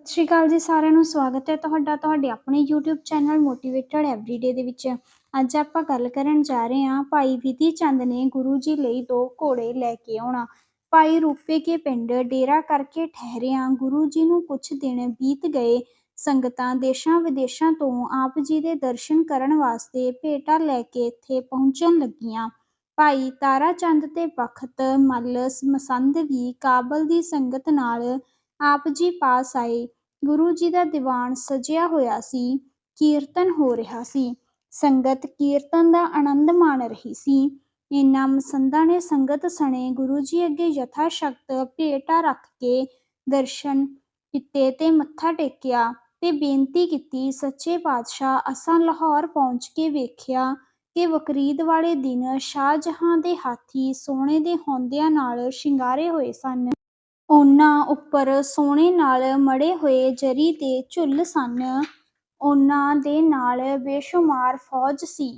ਸਤਿ ਸ਼੍ਰੀ ਅਕਾਲ ਜੀ ਸਾਰਿਆਂ ਨੂੰ, ਸਵਾਗਤ ਹੈ ਤੁਹਾਡਾ ਤੁਹਾਡੇ ਆਪਣੇ YouTube ਚੈਨਲ ਮੋਟੀਵੇਟਡ ਐਵਰੀਡੇ ਦੇ ਵਿੱਚ। ਅੱਜ ਆਪਾਂ ਗੱਲ ਕਰਨ ਜਾ ਰਹੇ ਹਾਂ ਭਾਈ ਵਿਧੀ ਚੰਦ ਨੇ ਗੁਰੂ ਜੀ ਲਈ ਦੋ ਘੋੜੇ ਲੈ ਕੇ ਆਉਣਾ। ਭਾਈ ਰੂਪੇ ਕੇ ਪਿੰਡ ਡੇਰਾ ਕਰਕੇ ਠਹਿਰਿਆ, ਗੁਰੂ ਜੀ ਨੂੰ ਕੁਝ ਦਿਨ ਬੀਤ ਗਏ। ਸੰਗਤਾਂ ਦੇਸ਼ਾਂ ਵਿਦੇਸ਼ਾਂ ਤੋਂ ਆਪ ਜੀ ਦੇ ਦਰਸ਼ਨ ਕਰਨ ਵਾਸਤੇ ਭੇਟਾ ਲੈ ਕੇ ਇੱਥੇ ਪਹੁੰਚਣ ਲੱਗੀਆਂ। ਭਾਈ ਤਾਰਾ ਚੰਦ ਤੇ ਬਖਤ ਮੱਲ ਮਸੰਦ ਵੀ ਕਾਬਲ ਦੀ ਸੰਗਤ ਨਾਲ ਆਪ ਜੀ ਪਾਸ ਆਏ। ਗੁਰੂ ਜੀ ਦਾ ਦੀਵਾਨ ਸਜਿਆ ਹੋਇਆ ਸੀ। ਕੀਰਤਨ ਹੋ ਰਿਹਾ ਸੀ। ਸੰਗਤ ਕੀਰਤਨ ਦਾ ਆਨੰਦ ਮਾਣ ਰਹੀ ਸੀ। ਇਨਾਂ ਮਸੰਦਾਂ ਨੇ ਸੰਗਤ ਸਣੇ ਗੁਰੂ ਜੀ ਅੱਗੇ ਯਥਾ ਸ਼ਕਤ ਭੇਟਾ ਰੱਖ ਕੇ ਦਰਸ਼ਨ ਕੀਤੇ ਤੇ ਮੱਥਾ ਟੇਕਿਆ ਤੇ ਬੇਨਤੀ ਕੀਤੀ, ਸੱਚੇ ਪਾਤਸ਼ਾਹ, ਅਸਾਂ ਲਾਹੌਰ ਪਹੁੰਚ ਕੇ ਵੇਖਿਆ ਕਿ ਵਕਰੀਦ ਵਾਲੇ ਦਿਨ ਸ਼ਾਹਜਹਾਂ ਦੇ ਹਾਥੀ ਸੋਨੇ ਦੇ ਹੌਂਦਿਆਂ ਨਾਲ ਸ਼ਿੰਗਾਰੇ ਹੋਏ ਸਨ। ਉਹਨਾਂ ਉੱਪਰ ਸੋਨੇ ਨਾਲ ਮੜੇ ਹੋਏ ਜਰੀ ਦੇ ਝੁੱਲ ਸਨ। ਉਹਨਾਂ ਦੇ ਨਾਲ ਬੇਸ਼ੁਮਾਰ ਫੌਜ ਸੀ।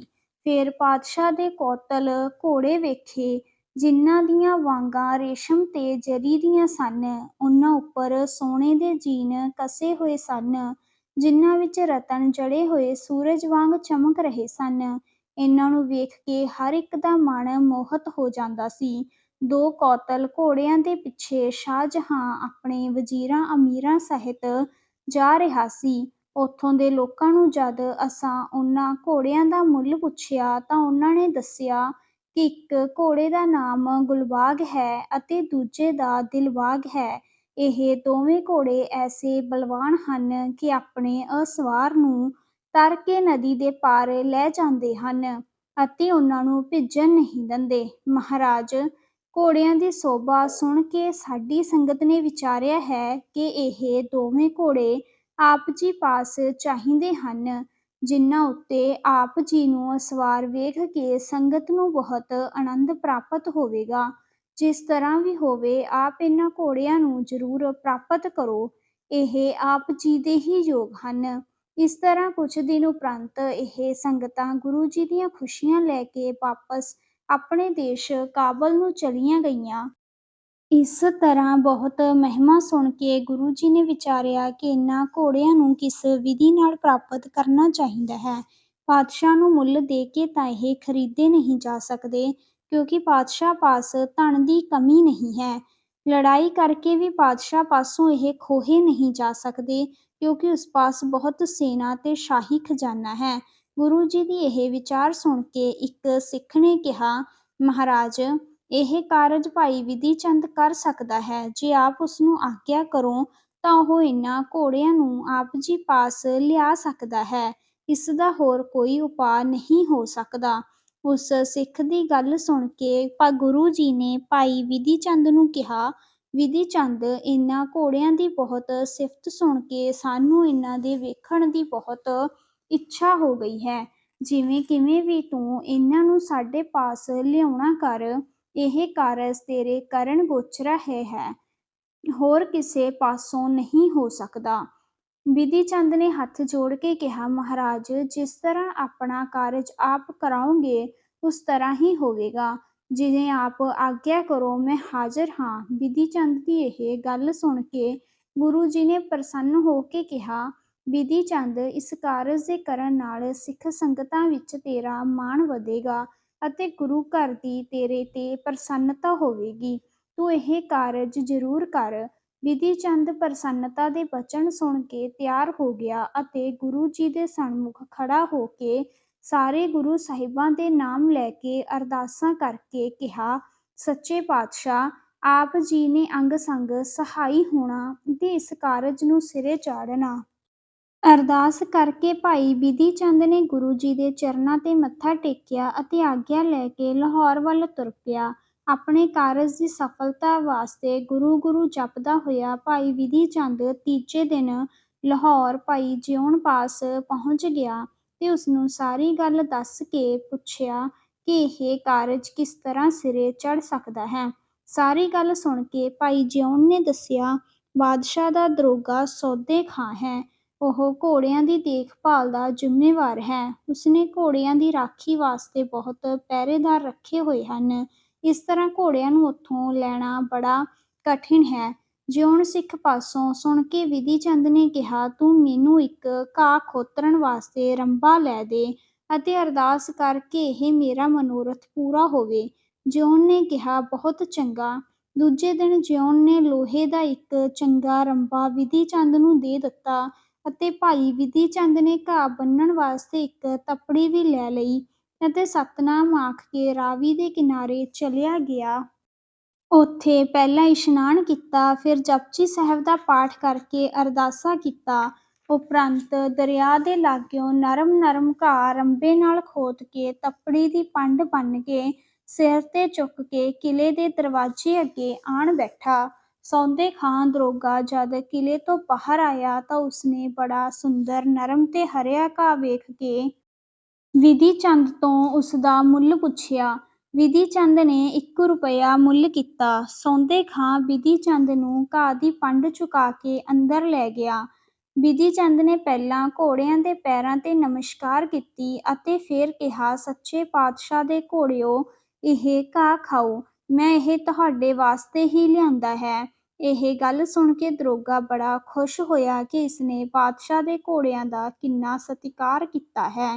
ਫਿਰ ਪਾਤਸ਼ਾਹ ਦੇ ਕੋਤਲ ਘੋੜੇ ਵੇਖੇ, ਜਿਨ੍ਹਾਂ ਦੀਆਂ ਵਾਂਗਾਂ ਰੇਸ਼ਮ ਤੇ ਜਰੀ ਦੀਆਂ ਸਨ। ਉਹਨਾਂ ਉੱਪਰ ਸੋਨੇ ਦੇ ਜੀਨ ਕਸੇ ਹੋਏ ਸਨ, ਜਿਨ੍ਹਾਂ ਵਿੱਚ ਰਤਨ ਜੜੇ ਹੋਏ ਸੂਰਜ ਵਾਂਗ ਚਮਕ ਰਹੇ ਸਨ। ਇਹਨਾਂ ਨੂੰ ਵੇਖ ਕੇ ਹਰ ਇੱਕ ਦਾ ਮਨ ਮੋਹਿਤ ਹੋ ਜਾਂਦਾ ਸੀ। ਦੋ ਕੌਤਲ ਘੋੜਿਆਂ ਦੇ ਪਿੱਛੇ ਸ਼ਾਹਜਹਾਂ ਆਪਣੇ ਵਜ਼ੀਰਾਂ, ਅਮੀਰਾਂ ਸਹਿਤ ਜਾ ਰਿਹਾ ਸੀ। ਉੱਥੋਂ ਦੇ ਲੋਕਾਂ ਨੂੰ ਜਦ ਅਸਾਂ ਉਹਨਾਂ ਘੋੜਿਆਂ ਦਾ ਮੁੱਲ ਪੁੱਛਿਆ ਤਾਂ ਉਹਨਾਂ ਨੇ ਦੱਸਿਆ ਕਿ ਇੱਕ ਘੋੜੇ ਦਾ ਨਾਮ ਗੁਲਬਾਗ ਹੈ ਅਤੇ ਦੂਜੇ ਦਾ ਦਿਲਬਾਗ ਹੈ। ਇਹ ਦੋਵੇਂ ਘੋੜੇ ਐਸੇ ਬਲਵਾਨ ਹਨ ਕਿ ਆਪਣੇ ਅਸਵਾਰ ਨੂੰ ਤਰ ਕੇ ਨਦੀ ਦੇ ਪਾਰ ਲੈ ਜਾਂਦੇ ਹਨ ਅਤੇ ਉਹਨਾਂ ਨੂੰ ਭਿੱਜਣ ਨਹੀਂ ਦਿੰਦੇ। ਮਹਾਰਾਜ ਘੋੜਿਆਂ ਦੀ ਸੋਭਾ ਸੁਣ ਕੇ ਸਾਡੀ ਸੰਗਤ ਨੇ ਵਿਚਾਰਿਆ ਹੈ ਕਿ ਇਹ ਦੋਵੇਂ ਘੋੜੇ ਆਪ ਜੀ ਪਾਸ ਚਾਹੀਦੇ ਹਨ, ਜਿਨ੍ਹਾਂ ਉੱਤੇ ਆਪ ਜੀ ਨੂੰ ਸਵਾਰ ਵੇਖ ਕੇ ਸੰਗਤ ਨੂੰ ਬਹੁਤ ਆਨੰਦ ਪ੍ਰਾਪਤ ਹੋਵੇਗਾ। ਜਿਸ ਤਰ੍ਹਾਂ ਵੀ ਹੋਵੇ, ਆਪ ਇਹਨਾਂ ਘੋੜਿਆਂ ਨੂੰ ਜ਼ਰੂਰ ਪ੍ਰਾਪਤ ਕਰੋ। ਇਹ ਆਪ ਜੀ ਦੇ ਹੀ ਯੋਗ ਹਨ। ਇਸ ਤਰ੍ਹਾਂ ਕੁਝ ਦਿਨ ਉਪਰੰਤ ਇਹ ਸੰਗਤਾਂ ਗੁਰੂ ਜੀ ਦੀਆਂ ਖੁਸ਼ੀਆਂ ਲੈ ਕੇ ਵਾਪਸ ਆਪਣੇ ਦੇਸ਼ ਕਾਬਲ ਨੂੰ ਚਲੀਆਂ ਗਈਆਂ। ਇਸ ਤਰ੍ਹਾਂ ਬਹੁਤ ਮਹਿਮਾ ਸੁਣ ਕੇ ਗੁਰੂ ਜੀ ਨੇ ਵਿਚਾਰਿਆ ਕਿ ਇਹਨਾਂ ਘੋੜਿਆਂ ਨੂੰ ਕਿਸ ਵਿਧੀ ਨਾਲ ਪ੍ਰਾਪਤ ਕਰਨਾ ਚਾਹੀਦਾ ਹੈ। ਪਾਤਸ਼ਾਹ ਨੂੰ ਮੁੱਲ ਦੇ ਕੇ ਤਾਂ ਇਹ ਖਰੀਦੇ ਨਹੀਂ ਜਾ ਸਕਦੇ, ਕਿਉਂਕਿ ਪਾਤਸ਼ਾਹ ਪਾਸ ਧਨ ਦੀ ਕਮੀ ਨਹੀਂ ਹੈ। ਲੜਾਈ ਕਰਕੇ ਵੀ ਪਾਤਸ਼ਾਹ ਪਾਸੋਂ ਇਹ ਖੋਹੇ ਨਹੀਂ ਜਾ ਸਕਦੇ, ਕਿਉਂਕਿ ਉਸ ਪਾਸ ਬਹੁਤ ਸੈਨਾ ਤੇ ਸ਼ਾਹੀ ਖਜ਼ਾਨਾ ਹੈ। ਗੁਰੂ ਜੀ ਦੀ ਇਹ ਵਿਚਾਰ ਸੁਣ ਕੇ ਇੱਕ ਸਿੱਖ ਨੇ ਕਿਹਾ, ਮਹਾਰਾਜ, ਇਹ ਕਾਰਜ ਭਾਈ ਵਿਧੀ ਚੰਦ ਕਰ ਸਕਦਾ ਹੈ। ਜੇ ਆਪ ਉਸ ਨੂੰ ਆਗਿਆ ਕਰੋ, ਤਾਂ ਉਹ ਇਹਨਾਂ ਘੋੜਿਆਂ ਨੂੰ ਆਪ ਜੀ ਪਾਸ ਲਿਆ ਸਕਦਾ ਹੈ। ਇਸ ਦਾ ਹੋਰ ਕੋਈ ਉਪਾਅ ਨਹੀਂ ਹੋ ਸਕਦਾ। ਉਸ ਸਿੱਖ ਦੀ ਗੱਲ ਸੁਣ ਕੇ ਪਾ ਗੁਰੂ ਜੀ ਨੇ ਭਾਈ ਵਿਧੀ ਚੰਦ ਨੂੰ ਕਿਹਾ, ਵਿਧੀ ਚੰਦ ਇਹਨਾਂ ਘੋੜਿਆਂ ਦੀ ਬਹੁਤ ਸਿਫਤ ਸੁਣ ਕੇ ਸਾਨੂੰ ਇਹਨਾਂ ਦੇ ਵੇਖਣ ਦੀ ਬਹੁਤ ਇੱਛਾ ਹੋ ਗਈ ਹੈ। ਜਿਵੇਂ ਕਿਵੇਂ ਵੀ ਤੂੰ ਇਹਨਾਂ ਨੂੰ ਸਾਡੇ ਪਾਸ ਲਿਆਉਣਾ ਕਰ, ਇਹ ਕਾਰਜ ਤੇਰੇ ਕਰਨ ਗੋਚਰਾ ਹੈ ਹੈ। ਹੋਰ ਕਿਸੇ ਪਾਸੋਂ ਨਹੀਂ ਹੋ ਸਕਦਾ। ਵਿਧੀ ਚੰਦ ਨੇ ਹੱਥ ਜੋੜ ਕੇ ਕਿਹਾ, ਮਹਾਰਾਜ, ਜਿਸ ਤਰ੍ਹਾਂ ਆਪਣਾ ਕਾਰਜ ਆਪ ਕਰਾਉਂਗੇ, ਉਸ ਤਰ੍ਹਾਂ ਹੀ ਹੋਵੇਗਾ। ਜਿਵੇਂ ਆਪ ਆਗਿਆ ਕਰੋ, ਮੈਂ ਹਾਜ਼ਰ ਹਾਂ। ਬਿਧੀ ਚੰਦ ਦੀ ਇਹ ਗੱਲ ਸੁਣ ਕੇ ਗੁਰੂ ਜੀ ਨੇ ਪ੍ਰਸੰਨ ਹੋ ਕੇ ਕਿਹਾ ਵਿਧੀ ਚੰਦ, ਇਸ ਕਾਰਜ ਦੇ ਕਰਨ ਨਾਲ ਸਿੱਖ ਸੰਗਤਾਂ ਵਿੱਚ ਤੇਰਾ ਮਾਣ ਵਧੇਗਾ ਅਤੇ ਗੁਰੂ ਘਰ ਦੀ ਤੇਰੇ ਤੇ ਪ੍ਰਸੰਨਤਾ ਹੋਵੇਗੀ। ਤੂੰ ਇਹ ਕਾਰਜ ਜ਼ਰੂਰ ਕਰ। ਵਿਧੀ ਚੰਦ ਪ੍ਰਸੰਨਤਾ ਦੇ ਬਚਨ ਸੁਣ ਕੇ ਤਿਆਰ ਹੋ ਗਿਆ ਅਤੇ ਗੁਰੂ ਜੀ ਦੇ ਸਨਮੁਖ ਖੜਾ ਹੋ ਕੇ ਸਾਰੇ ਗੁਰੂ ਸਾਹਿਬਾਂ ਦੇ ਨਾਮ ਲੈ ਕੇ ਅਰਦਾਸਾਂ ਕਰਕੇ ਕਿਹਾ, ਸੱਚੇ ਪਾਤਸ਼ਾਹ, ਆਪ ਜੀ ਨੇ ਅੰਗ ਸੰਗ ਸਹਾਈ ਹੋਣਾ ਤੇ ਇਸ ਕਾਰਜ ਨੂੰ ਸਿਰੇ ਚਾੜਨਾ। ਅਰਦਾਸ ਕਰਕੇ ਭਾਈ ਬਿਧੀ ਚੰਦ ਨੇ ਗੁਰੂ ਜੀ ਦੇ ਚਰਨਾਂ ਤੇ ਮੱਥਾ ਟੇਕਿਆ ਅਤੇ ਆਗਿਆ ਲੈ ਕੇ ਲਾਹੌਰ ਵੱਲ ਤੁਰ ਪਿਆ। ਆਪਣੇ ਕਾਰਜ ਦੀ ਸਫਲਤਾ ਵਾਸਤੇ ਗੁਰੂ ਗੁਰੂ ਜਪਦਾ ਹੋਇਆ ਭਾਈ ਵਿਧੀ ਚੰਦ ਤੀਜੇ ਦਿਨ ਲਾਹੌਰ ਭਾਈ ਜਿਉਣ ਪਾਸ ਪਹੁੰਚ ਗਿਆ ਤੇ ਉਸਨੂੰ ਸਾਰੀ ਗੱਲ ਦੱਸ ਕੇ ਪੁੱਛਿਆ ਕਿ ਇਹ ਕਾਰਜ ਕਿਸ ਤਰ੍ਹਾਂ ਸਿਰੇ ਚੜ੍ਹ ਸਕਦਾ ਹੈ। ਸਾਰੀ ਗੱਲ ਸੁਣ ਕੇ ਭਾਈ ਜਿਉਣ ਨੇ ਦੱਸਿਆ, ਬਾਦਸ਼ਾਹ ਦਾ ਦਰੋਗਾ ਸੌਦੇ ਖਾਂ ਹੈ। ਉਹ ਘੋੜਿਆਂ ਦੀ ਦੇਖਭਾਲ ਦਾ ਜ਼ਿੰਮੇਵਾਰ ਹੈ। ਉਸਨੇ ਘੋੜਿਆਂ ਦੀ ਰਾਖੀ ਵਾਸਤੇ ਬਹੁਤ ਪਹਿਰੇਦਾਰ ਰੱਖੇ ਹੋਏ ਹਨ। ਇਸ ਤਰ੍ਹਾਂ ਘੋੜਿਆਂ ਨੂੰ ਉੱਥੋਂ ਲੈਣਾ ਬੜਾ ਕਠਿਨ ਹੈ। ਜਿਉਣ ਸਿੱਖ ਪਾਸੋਂ ਸੁਣ ਕੇ ਵਿਧੀ ਚੰਦ ਨੇ ਕਿਹਾ, ਤੂੰ ਮੈਨੂੰ ਇੱਕ ਘਾਹ ਖੋਤਰਨ ਵਾਸਤੇ ਰੰਬਾ ਲੈ ਦੇ ਅਤੇ ਅਰਦਾਸ ਕਰਕੇ ਇਹ ਮੇਰਾ ਮਨੋਰਥ ਪੂਰਾ ਹੋਵੇ। ਜਿਉਣ ਨੇ ਕਿਹਾ, ਬਹੁਤ ਚੰਗਾ। ਦੂਜੇ ਦਿਨ ਜਿਉਣ ਨੇ ਲੋਹੇ ਦਾ ਇੱਕ ਚੰਗਾ ਰੰਬਾ ਵਿਧੀ ਚੰਦ ਨੂੰ ਦੇ ਦਿੱਤਾ। ਅਤੇ ਭਾਈ ਵਿਧੀ ਚੰਦ ਨੇ ਘਾਹ ਬੰਨਣ ਵਾਸਤੇ ਇੱਕ ਤਪੜੀ ਵੀ ਲੈ ਲਈ ਅਤੇ ਸਤਨਾਮ ਆਖ ਕੇ ਰਾਵੀ ਦੇ ਕਿਨਾਰੇ ਚਲਿਆ ਗਿਆ। ਉੱਥੇ ਪਹਿਲਾਂ ਇਸ਼ਨਾਨ ਕੀਤਾ, ਫਿਰ ਜਪਜੀ ਸਾਹਿਬ ਦਾ ਪਾਠ ਕਰਕੇ ਅਰਦਾਸਾ ਕੀਤਾ। ਉਪਰੰਤ ਦਰਿਆ ਦੇ ਲਾਗਿਓਂ ਨਰਮ ਨਰਮ ਘਾਹ ਰੰਬੇ ਨਾਲ ਖੋਦ ਕੇ ਤਪੜੀ ਦੀ ਪੰਡ ਬੰਨ ਕੇ ਸਿਰ ਤੇ ਚੁੱਕ ਕੇ ਕਿਲੇ ਦੇ ਦਰਵਾਜ਼ੇ ਅੱਗੇ ਆਣ ਬੈਠਾ। ਸੌਂਦੇ ਖਾਂ ਦਰੋਗਾ ਜਦ ਕਿਲੇ ਤੋਂ ਬਾਹਰ ਆਇਆ ਤਾਂ ਉਸਨੇ ਬੜਾ ਸੁੰਦਰ ਨਰਮ ਤੇ ਹਰਿਆ ਘਾਹ ਵੇਖ ਕੇ ਵਿਧੀ ਚੰਦ ਤੋਂ ਉਸਦਾ ਮੁੱਲ ਪੁੱਛਿਆ। ਵਿਧੀ ਚੰਦ ਨੇ ਇੱਕ ਰੁਪਇਆ ਮੁੱਲ ਕੀਤਾ। ਸੌਂਦੇ ਖਾਂ ਵਿਧੀ ਚੰਦ ਨੂੰ ਘਾਹ ਦੀ ਪੰਡ ਚੁਕਾ ਕੇ ਅੰਦਰ ਲੈ ਗਿਆ। ਵਿਧੀ ਚੰਦ ਨੇ ਪਹਿਲਾਂ ਘੋੜਿਆਂ ਦੇ ਪੈਰਾਂ ਤੇ ਨਮਸਕਾਰ ਕੀਤੀ ਅਤੇ ਫਿਰ ਕਿਹਾ, ਸੱਚੇ ਪਾਤਸ਼ਾਹ ਦੇ ਘੋੜਿਓ, ਇਹ ਘਾਹ ਖਾਓ। ਮੈਂ ਇਹ ਤੁਹਾਡੇ ਵਾਸਤੇ ਹੀ ਲਿਆਂਦਾ ਹੈ। ਇਹ ਗੱਲ ਸੁਣ ਕੇ ਦਰੋਗਾ ਬੜਾ ਖੁਸ਼ ਹੋਇਆ ਕਿ ਇਸਨੇ ਪਾਤਸ਼ਾਹ ਦੇ ਘੋੜਿਆਂ ਦਾ ਕਿੰਨਾ ਸਤਿਕਾਰ ਕੀਤਾ ਹੈ।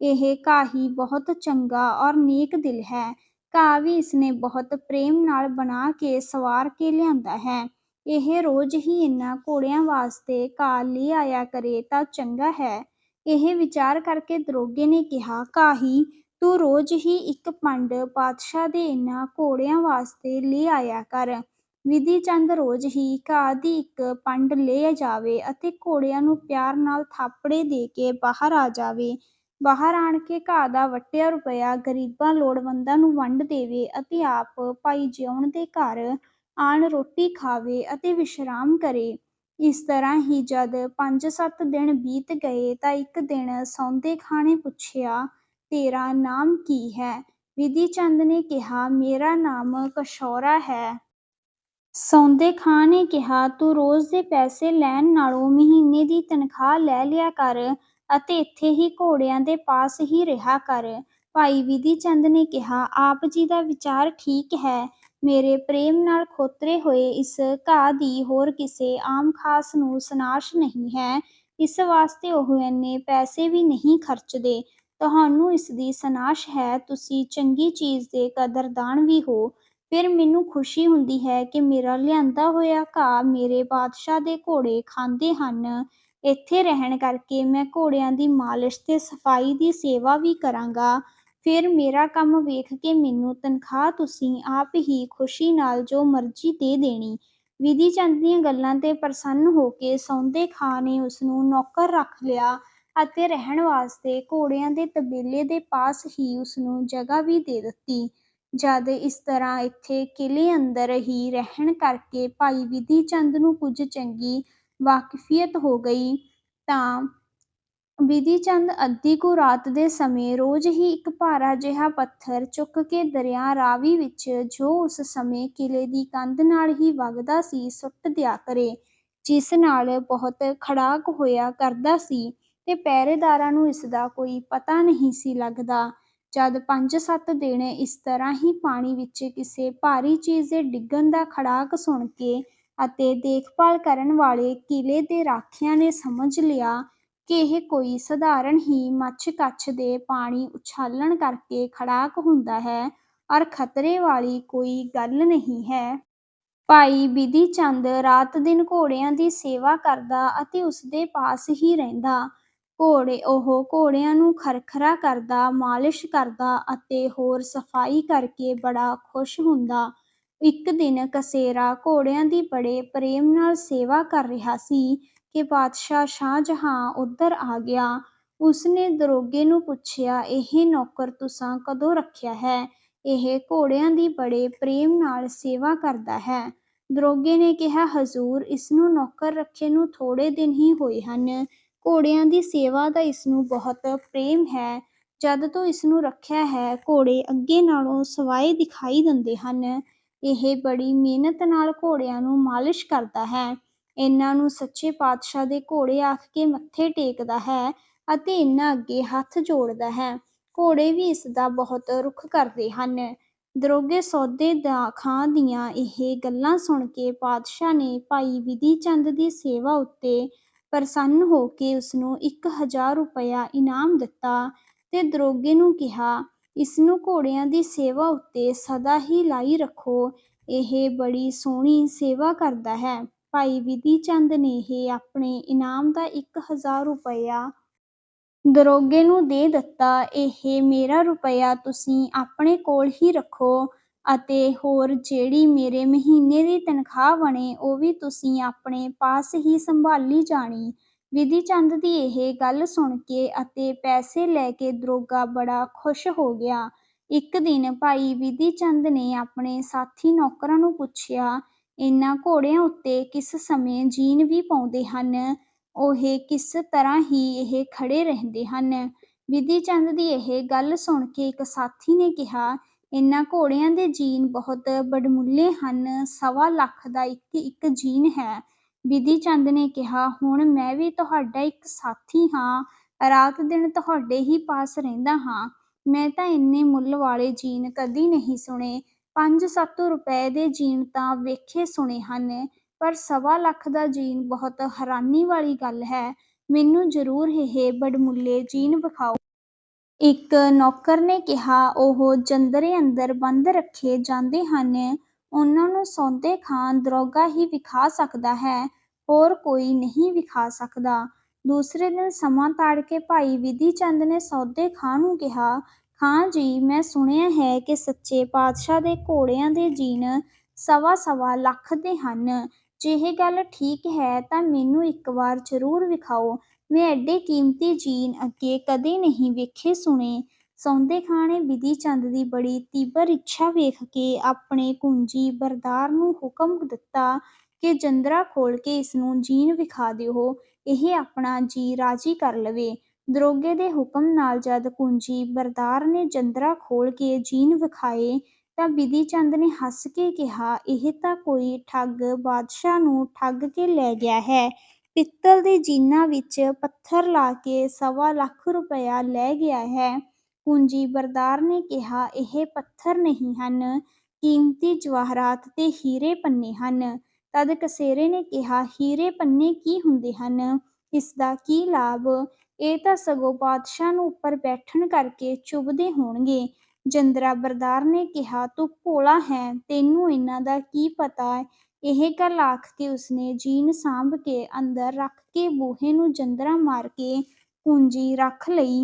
ਇਹ ਘਾਹ ਬਹੁਤ ਚੰਗਾ ਔਰ ਨੇਕ ਦਿਲ ਹੈ। ਘਾਹ ਵੀ ਇਸਨੇ ਬਹੁਤ ਪ੍ਰੇਮ ਨਾਲ ਬਣਾ ਕੇ ਸਵਾਰ ਕੇ ਲਿਆਂਦਾ ਹੈ। ਇਹ ਰੋਜ਼ ਹੀ ਇਹਨਾਂ ਘੋੜਿਆਂ ਵਾਸਤੇ ਘਾਹ ਲੈ ਆਇਆ ਕਰੇ ਤਾਂ ਚੰਗਾ ਹੈ। ਇਹ ਵਿਚਾਰ ਕਰਕੇ ਦਰੋਗੇ ਨੇ ਕਿਹਾ ਕਾਹੀ ਤੂੰ ਰੋਜ਼ ਹੀ ਇੱਕ ਪੰਡ ਪਾਤਸ਼ਾਹ ਦੇ ਇਹਨਾਂ ਘੋੜਿਆਂ ਵਾਸਤੇ ਲੈ ਆਇਆ ਕਰ। ਵਿਧੀ ਚੰਦ ਰੋਜ਼ ਹੀ ਘਾਹ ਦੀ ਇੱਕ ਪੰਡ ਲੈ ਜਾਵੇ ਅਤੇ ਘੋੜਿਆਂ ਨੂੰ ਪਿਆਰ ਨਾਲ ਥਾਪੜੇ ਦੇ ਕੇ ਬਾਹਰ ਆ ਜਾਵੇ। ਬਾਹਰ ਆਣ ਕੇ ਘਾਹ ਦਾ ਵੱਟਿਆ ਰੁਪਇਆ ਗਰੀਬਾਂ ਲੋੜਵੰਦਾਂ ਨੂੰ ਵੰਡ ਦੇਵੇ ਅਤੇ ਆਪ ਭਾਈ ਜਿਉਣ ਦੇ ਘਰ ਆਣ ਰੋਟੀ ਖਾਵੇ ਅਤੇ ਵਿਸ਼ਰਾਮ ਕਰੇ। ਇਸ ਤਰ੍ਹਾਂ ਹੀ ਜਦ 5-7 ਦਿਨ ਬੀਤ ਗਏ ਤਾਂ ਇੱਕ ਦਿਨ ਸੌਂਦੇ ਖਾਂ ਨੇ ਪੁੱਛਿਆ, ਤੇਰਾ ਨਾਮ ਕੀ ਹੈ? ਵਿਧੀ ਚੰਦ ਨੇ ਕਿਹਾ, ਮੇਰਾ ਨਾਮ ਕਸ਼ੌਰਾ ਹੈ। ਸੌਂਦੇ ਖਾਂ ਨੇ ਕਿਹਾ, ਤੂੰ ਰੋਜ਼ ਦੇ ਪੈਸੇ ਲੈਣ ਨਾਲੋਂ ਮਹੀਨੇ ਦੀ ਤਨਖਾਹ ਲੈ ਲਿਆ ਕਰ ਅਤੇ ਇੱਥੇ ਹੀ ਘੋੜਿਆਂ ਦੇ ਪਾਸ ਹੀ ਰਿਹਾ ਕਰ। ਭਾਈ ਵਿਧੀ ਚੰਦ ਨੇ ਕਿਹਾ, ਆਪ ਜੀ ਦਾ ਵਿਚਾਰ ਠੀਕ ਹੈ। ਮੇਰੇ ਪ੍ਰੇਮ ਨਾਲ ਖੋਤਰੇ ਹੋਏ ਇਸ ਘਾਹ ਦੀ ਹੋਰ ਕਿਸੇ ਆਮ ਖਾਸ ਨੂੰ ਸਨਾਸ਼ ਨਹੀਂ ਹੈ। ਇਸ ਵਾਸਤੇ ਉਹ ਇੰਨੇ ਪੈਸੇ ਵੀ ਨਹੀਂ ਖਰਚਦੇ। ਤੁਹਾਨੂੰ ਇਸ ਦੀ ਸਨਾਸ਼ ਹੈ। ਤੁਸੀਂ ਚੰਗੀ ਚੀਜ਼ ਦੇ ਕਦਰਦਾਨ ਵੀ ਹੋ। ਫਿਰ ਮੈਨੂੰ ਖੁਸ਼ੀ ਹੁੰਦੀ ਹੈ ਕਿ ਮੇਰਾ ਲਿਆਂਦਾ ਹੋਇਆ ਘਾਹ ਮੇਰੇ ਬਾਦਸ਼ਾਹ ਦੇ ਘੋੜੇ ਖਾਂਦੇ ਹਨ। ਇੱਥੇ ਰਹਿਣ ਕਰਕੇ ਮੈਂ ਘੋੜਿਆਂ ਦੀ ਮਾਲਿਸ਼ ਤੇ ਸਫ਼ਾਈ ਦੀ ਸੇਵਾ ਵੀ ਕਰਾਂਗਾ। ਫਿਰ ਮੇਰਾ ਕੰਮ ਵੇਖ ਕੇ ਮੈਨੂੰ ਤਨਖਾਹ ਤੁਸੀਂ ਆਪ ਹੀ ਖੁਸ਼ੀ ਨਾਲ ਜੋ ਮਰਜ਼ੀ ਦੇ ਦੇਣੀ। ਵਿਧੀ ਚੰਦ ਦੀਆਂ ਗੱਲਾਂ ਤੇ ਪ੍ਰਸੰਨ ਹੋ ਕੇ ਸੌਂਦੇ ਖਾਂ ਨੇ ਉਸ ਨੂੰ ਨੌਕਰ ਰੱਖ ਲਿਆ ਅਤੇ ਰਹਿਣ ਵਾਸਤੇ ਘੋੜਿਆਂ ਦੇ ਤਬੇਲੇ ਦੇ ਪਾਸ ਹੀ ਉਸ ਨੂੰ ਜਗ੍ਹਾ ਵੀ ਦੇ ਦਿੱਤੀ। ਜਦ ਇਸ ਤਰ੍ਹਾਂ ਇੱਥੇ ਕਿਲੇ ਅੰਦਰ ਹੀ ਰਹਿਣ ਕਰਕੇ ਭਾਈ ਵਿਧੀ ਚੰਦ ਨੂੰ ਕੁਝ ਚੰਗੀ ਵਾਕਫੀਅਤ ਹੋ ਗਈ, ਤਾਂ ਵਿਧੀ ਚੰਦ ਅੱਧੀ ਕੁ ਰਾਤ ਦੇ ਸਮੇਂ ਰੋਜ਼ ਹੀ ਇੱਕ ਭਾਰਾ ਜਿਹਾ ਪੱਥਰ ਚੁੱਕ ਕੇ ਦਰਿਆ ਰਾਵੀ ਵਿੱਚ ਜੋ ਉਸ ਸਮੇਂ ਕਿਲੇ ਦੀ ਕੰਧ ਨਾਲ ਹੀ ਵਗਦਾ ਸੀ, ਸੁੱਟ ਦਿਆ ਕਰੇ, ਜਿਸ ਨਾਲ ਬਹੁਤ ਖੜਾਕ ਹੋਇਆ ਕਰਦਾ ਸੀ ਤੇ ਪਹਿਰੇਦਾਰਾਂ ਨੂੰ ਇਸ ਦਾ ਕੋਈ ਪਤਾ ਨਹੀਂ ਸੀ ਲੱਗਦਾ। ਜਦ 5-7 ਦਿਨ ਇਸ ਤਰ੍ਹਾਂ ਹੀ ਪਾਣੀ ਵਿੱਚ ਕਿਸੇ ਭਾਰੀ ਚੀਜ਼ ਦੇ ਡਿੱਗਣ ਦਾ ਖੜਾਕ ਸੁਣ ਕੇ ਅਤੇ ਦੇਖਭਾਲ ਕਰਨ ਵਾਲੇ ਕਿਲੇ ਦੇ ਰਾਖਿਆਂ ਨੇ ਸਮਝ ਲਿਆ ਕਿ ਇਹ ਕੋਈ ਸਧਾਰਨ ਹੀ ਮੱਛ-ਕੱਛ ਦੇ ਪਾਣੀ ਉਛਾਲਣ ਕਰਕੇ ਖੜਾਕ ਹੁੰਦਾ ਹੈ, ਔਰ ਖਤਰੇ ਵਾਲੀ ਕੋਈ ਗੱਲ ਨਹੀਂ ਹੈ। ਭਾਈ ਬਿਧੀ ਚੰਦ ਰਾਤ ਦਿਨ ਘੋੜਿਆਂ ਦੀ ਸੇਵਾ ਕਰਦਾ ਅਤੇ ਉਸਦੇ ਪਾਸ ਹੀ ਰਹਿੰਦਾ। ਘੋੜੇ, ਉਹ ਘੋੜਿਆਂ ਨੂੰ ਖਰਖਰਾ ਕਰਦਾ, ਮਾਲਿਸ਼ ਕਰਦਾ ਅਤੇ ਹੋਰ ਸਫ਼ਾਈ ਕਰਕੇ ਬੜਾ ਖੁਸ਼ ਹੁੰਦਾ। ਇੱਕ ਦਿਨ ਕਸੇਰਾ ਘੋੜਿਆਂ ਦੀ ਬੜੇ ਪ੍ਰੇਮ ਨਾਲ ਸੇਵਾ ਕਰ ਰਿਹਾ ਸੀ ਕਿ ਬਾਦਸ਼ਾਹ ਸ਼ਾਹਜਹਾਂ ਉੱਧਰ ਆ ਗਿਆ। ਉਸਨੇ ਦਰੋਗੇ ਨੂੰ ਪੁੱਛਿਆ, ਇਹ ਨੌਕਰ ਤੁਸਾਂ ਕਦੋਂ ਰੱਖਿਆ ਹੈ? ਇਹ ਘੋੜਿਆਂ ਦੀ ਬੜੇ ਪ੍ਰੇਮ ਨਾਲ ਸੇਵਾ ਕਰਦਾ ਹੈ। ਦਰੋਗੇ ਨੇ ਕਿਹਾ, ਹਜ਼ੂਰ, ਇਸ ਨੂੰ ਨੌਕਰ ਰੱਖੇ ਨੂੰ ਥੋੜੇ ਦਿਨ ਹੀ ਹੋਏ ਹਨ। ਘੋੜਿਆਂ ਦੀ ਸੇਵਾ ਦਾ ਇਸ ਨੂੰ ਬਹੁਤ ਪ੍ਰੇਮ ਹੈ। ਜਦ ਤੋਂ ਇਸ ਨੂੰ ਰੱਖਿਆ ਹੈ, ਘੋੜੇ ਅੱਗੇ ਨਾਲੋਂ ਸਵਾਏ ਦਿਖਾਈ ਦਿੰਦੇ ਹਨ। ਇਹ ਬੜੀ ਮਿਹਨਤ ਨਾਲ ਘੋੜਿਆਂ ਨੂੰ ਮਾਲਿਸ਼ ਕਰਦਾ ਹੈ। ਇਹਨਾਂ ਨੂੰ ਸੱਚੇ ਪਾਤਸ਼ਾਹ ਦੇ ਘੋੜੇ ਆਖ ਕੇ ਮੱਥੇ ਟੇਕਦਾ ਹੈ ਅਤੇ ਇਹਨਾਂ ਅੱਗੇ ਹੱਥ ਜੋੜਦਾ ਹੈ। ਘੋੜੇ ਵੀ ਇਸ ਦਾ ਬਹੁਤ ਰੁੱਖ ਕਰਦੇ ਹਨ। ਦਰੋਗੇ ਸੌਦੇ ਦਾ ਖਾਂ ਦੀਆਂ ਇਹ ਗੱਲਾਂ ਸੁਣ ਕੇ ਪਾਤਸ਼ਾਹ ਨੇ ਭਾਈ ਵਿਧੀ ਚੰਦ ਦੀ ਸੇਵਾ ਉੱਤੇ ਪ੍ਰਸੰਨ ਹੋ ਕੇ ਉਸਨੂੰ ਇੱਕ ਹਜ਼ਾਰ ਰੁਪਇਆ ਇਨਾਮ ਦਿੱਤਾ ਤੇ ਦਰੋਗੇ ਨੂੰ ਕਿਹਾ, ਇਸਨੂੰ ਘੋੜਿਆਂ ਦੀ ਸੇਵਾ ਉੱਤੇ ਸਦਾ ਹੀ ਲਾਈ ਰੱਖੋ। ਇਹ ਬੜੀ ਸੋਹਣੀ ਸੇਵਾ ਕਰਦਾ ਹੈ। ਭਾਈ ਵਿਧੀ ਚੰਦ ਨੇ ਇਹ ਆਪਣੇ ਇਨਾਮ ਦਾ ਇੱਕ ਹਜ਼ਾਰ ਰੁਪਇਆ ਦਰੋਗੇ ਨੂੰ ਦੇ ਦਿੱਤਾ। ਇਹ ਮੇਰਾ ਰੁਪਇਆ ਤੁਸੀਂ ਆਪਣੇ ਕੋਲ ਹੀ ਰੱਖੋ। ਅਤੇ ਹੋਰ ਜਿਹੜੀ ਮੇਰੇ ਮਹੀਨੇ ਦੀ ਤਨਖਾਹ ਬਣੇ, ਉਹ ਵੀ ਤੁਸੀਂ ਆਪਣੇ ਪਾਸ ਹੀ ਸੰਭਾਲੀ ਜਾਣੀ। ਵਿਧੀ ਚੰਦ ਦੀ ਇਹ ਗੱਲ ਸੁਣ ਕੇ ਅਤੇ ਪੈਸੇ ਲੈ ਕੇ ਦਰੋਗਾ ਬੜਾ ਖੁਸ਼ ਹੋ ਗਿਆ। ਇੱਕ ਦਿਨ ਭਾਈ ਵਿਧੀ ਚੰਦ ਨੇ ਆਪਣੇ ਸਾਥੀ ਨੌਕਰਾਂ ਨੂੰ ਪੁੱਛਿਆ ਇਹਨਾਂ ਘੋੜਿਆਂ ਉੱਤੇ ਕਿਸ ਸਮੇਂ ਜੀਨ ਵੀ ਪਾਉਂਦੇ ਹਨ? ਉਹ ਕਿਸ ਤਰ੍ਹਾਂ ਹੀ ਇਹ ਖੜੇ ਰਹਿੰਦੇ ਹਨ? ਵਿਧੀ ਚੰਦ ਦੀ ਇਹ ਗੱਲ ਸੁਣ ਕੇ ਇੱਕ ਸਾਥੀ ਨੇ ਕਿਹਾ ਇਹਨਾਂ ਘੋੜਿਆਂ ਦੇ ਜੀਨ ਬਹੁਤ ਬੜਮੁੱਲੇ ਹਨ। ਸਵਾ ਲੱਖ ਦਾ ਇੱਕ ਇੱਕ ਜੀਨ ਹੈ। ਵਿਧੀ ਚੰਦ ਨੇ ਕਿਹਾ, ਹੁਣ ਮੈਂ ਵੀ ਤੁਹਾਡਾ ਇੱਕ ਸਾਥੀ ਹਾਂ। ਰਾਤ ਦਿਨ ਤੁਹਾਡੇ ਹੀ ਪਾਸ ਰਹਿੰਦਾ ਹਾਂ। ਮੈਂ ਤਾਂ ਇੰਨੇ ਮੁੱਲ ਵਾਲੇ ਜੀਨ ਕਦੀ ਨਹੀਂ ਸੁਣੇ। ਪੰਜ ਸੱਤ ਰੁਪਏ ਦੇ ਜੀਨ ਤਾਂ ਵੇਖੇ ਸੁਣੇ ਹਨ। ਪਰ ਸਵਾ ਲੱਖ ਦਾ ਜੀਨ ਬਹੁਤ ਹੈਰਾਨੀ ਵਾਲੀ ਗੱਲ ਹੈ। ਮੈਨੂੰ ਜ਼ਰੂਰ ਇਹ ਬੜਮੁੱਲੇ ਜੀਨ ਵਿਖਾਓ। ਇੱਕ ਨੌਕਰ ਨੇ ਕਿਹਾ, ਉਹ ਜੰਦਰੇ ਅੰਦਰ ਬੰਦ ਰੱਖੇ ਜਾਂਦੇ ਹਨ। ਉਹਨਾਂ ਨੂੰ ਸੌਦੇ ਖਾਂ ਦਰੋਗਾ ਹੀ ਵਿਖਾ ਸਕਦਾ ਹੈ, ਹੋਰ ਕੋਈ ਨਹੀਂ ਵਿਖਾ ਸਕਦਾ। ਦੂਸਰੇ ਦਿਨ ਸਮਾਂ ਤਾੜ ਕੇ ਭਾਈ ਵਿਧੀ ਚੰਦ ਨੇ ਸੌਦੇ ਖਾਂ ਨੂੰ ਕਿਹਾ ਖਾਂ ਜੀ, ਮੈਂ ਸੁਣਿਆ ਹੈ ਕਿ ਸੱਚੇ ਪਾਤਸ਼ਾਹ ਦੇ ਘੋੜਿਆਂ ਦੇ ਜੀਨ ਸਵਾ ਸਵਾ ਲੱਖ ਦੇ ਹਨ। ਜੇ ਇਹ ਗੱਲ ਠੀਕ ਹੈ, ਤਾਂ ਮੈਨੂੰ ਇੱਕ ਵਾਰ ਜ਼ਰੂਰ ਵਿਖਾਓ। ਮੈਂ ਐਡੇ ਕੀਮਤੀ ਜੀਨ ਅੱਗੇ ਕਦੇ ਨਹੀਂ ਵੇਖੇ ਸੁਣੇ। ਸੌਂਦੇ ਖਾਂ ਨੇ ਵਿਧੀ ਚੰਦ ਦੀ ਬੜੀ ਤੀਬਰ ਇੱਛਾ ਵੇਖ ਕੇ ਆਪਣੇ ਕੁੰਜੀ ਬਰਦਾਰ ਨੂੰ ਹੁਕਮ ਦਿੱਤਾ ਕਿ ਜੰਦਰਾ ਖੋਲ ਕੇ ਇਸ ਨੂੰ ਜੀਨ ਵਿਖਾ ਦਿਓ। ਇਹ ਆਪਣਾ ਜੀ ਰਾਜੀ ਕਰ ਲਵੇ। ਦਰੋਗੇ ਦੇ ਹੁਕਮ ਨਾਲ ਜਦ ਕੁੰਜੀ ਬਰਦਾਰ ਨੇ ਜੰਦਰਾ ਖੋਲ ਕੇ ਜੀਨ ਵਿਖਾਏ ਤਾਂ ਵਿਧੀ ਚੰਦ ਨੇ ਹੱਸ ਕੇ ਕਿਹਾ, ਇਹ ਤਾਂ ਕੋਈ ਠੱਗ ਬਾਦਸ਼ਾਹ ਨੂੰ ਠੱਗ ਕੇ ਲੈ ਗਿਆ ਹੈ। ਪਿੱਤਲ ਦੇ ਜੀਨਾਂ ਵਿੱਚ ਪੱਥਰ ਲਾ ਕੇ ਸਵਾ ਲੱਖ ਰੁਪਇਆ ਲੈ ਗਿਆ ਹੈ। ਕੁੰਜੀ ਬਰਦਾਰ ਨੇ ਕਿਹਾ, ਇਹ ਪੱਥਰ ਨਹੀਂ ਹਨ। ਕੀਮਤੀ ਜਵਾਹਰਾਤ ਤੇ ਹੀਰੇ ਪੰਨੇ ਹਨ। ਤਦ ਕਸੇਰੇ ਨੇ ਕਿਹਾ, ਹੀਰੇ ਪੰਨੇ ਕੀ ਹੁੰਦੇ ਹਨ? ਇਸ ਦਾ ਕੀ ਲਾਭ? ਇਹ ਤਾਂ ਸਗੋਂ ਬਾਦਸ਼ਾਹ ਨੂੰ ਉੱਪਰ ਬੈਠਣ ਕਰਕੇ ਚੁਭਦੇ ਹੋਣਗੇ। ਜੰਦਰਾ ਬਰਦਾਰ ਨੇ ਕਿਹਾ, ਤੂੰ ਭੋਲਾ ਹੈ, ਤੈਨੂੰ ਇਹਨਾਂ ਦਾ ਕੀ ਪਤਾ? ਇਹ ਗੱਲ ਆਖ ਕੇ ਉਸਨੇ ਜੀਨ ਸਾਂਭ ਕੇ ਅੰਦਰ ਰੱਖ ਕੇ ਬੂਹੇ ਨੂੰ ਜੰਦਰਾ ਮਾਰ ਕੇ ਕੁੰਜੀ ਰੱਖ ਲਈ।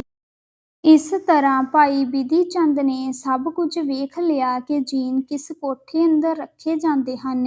ਇਸ ਤਰ੍ਹਾਂ ਭਾਈ ਬਿਧੀ ਚੰਦ ਨੇ ਸਭ ਕੁਝ ਵੇਖ ਲਿਆ ਕਿ ਜੀਨ ਕਿਸ ਕੋਠੇ ਅੰਦਰ ਰੱਖੇ ਜਾਂਦੇ ਹਨ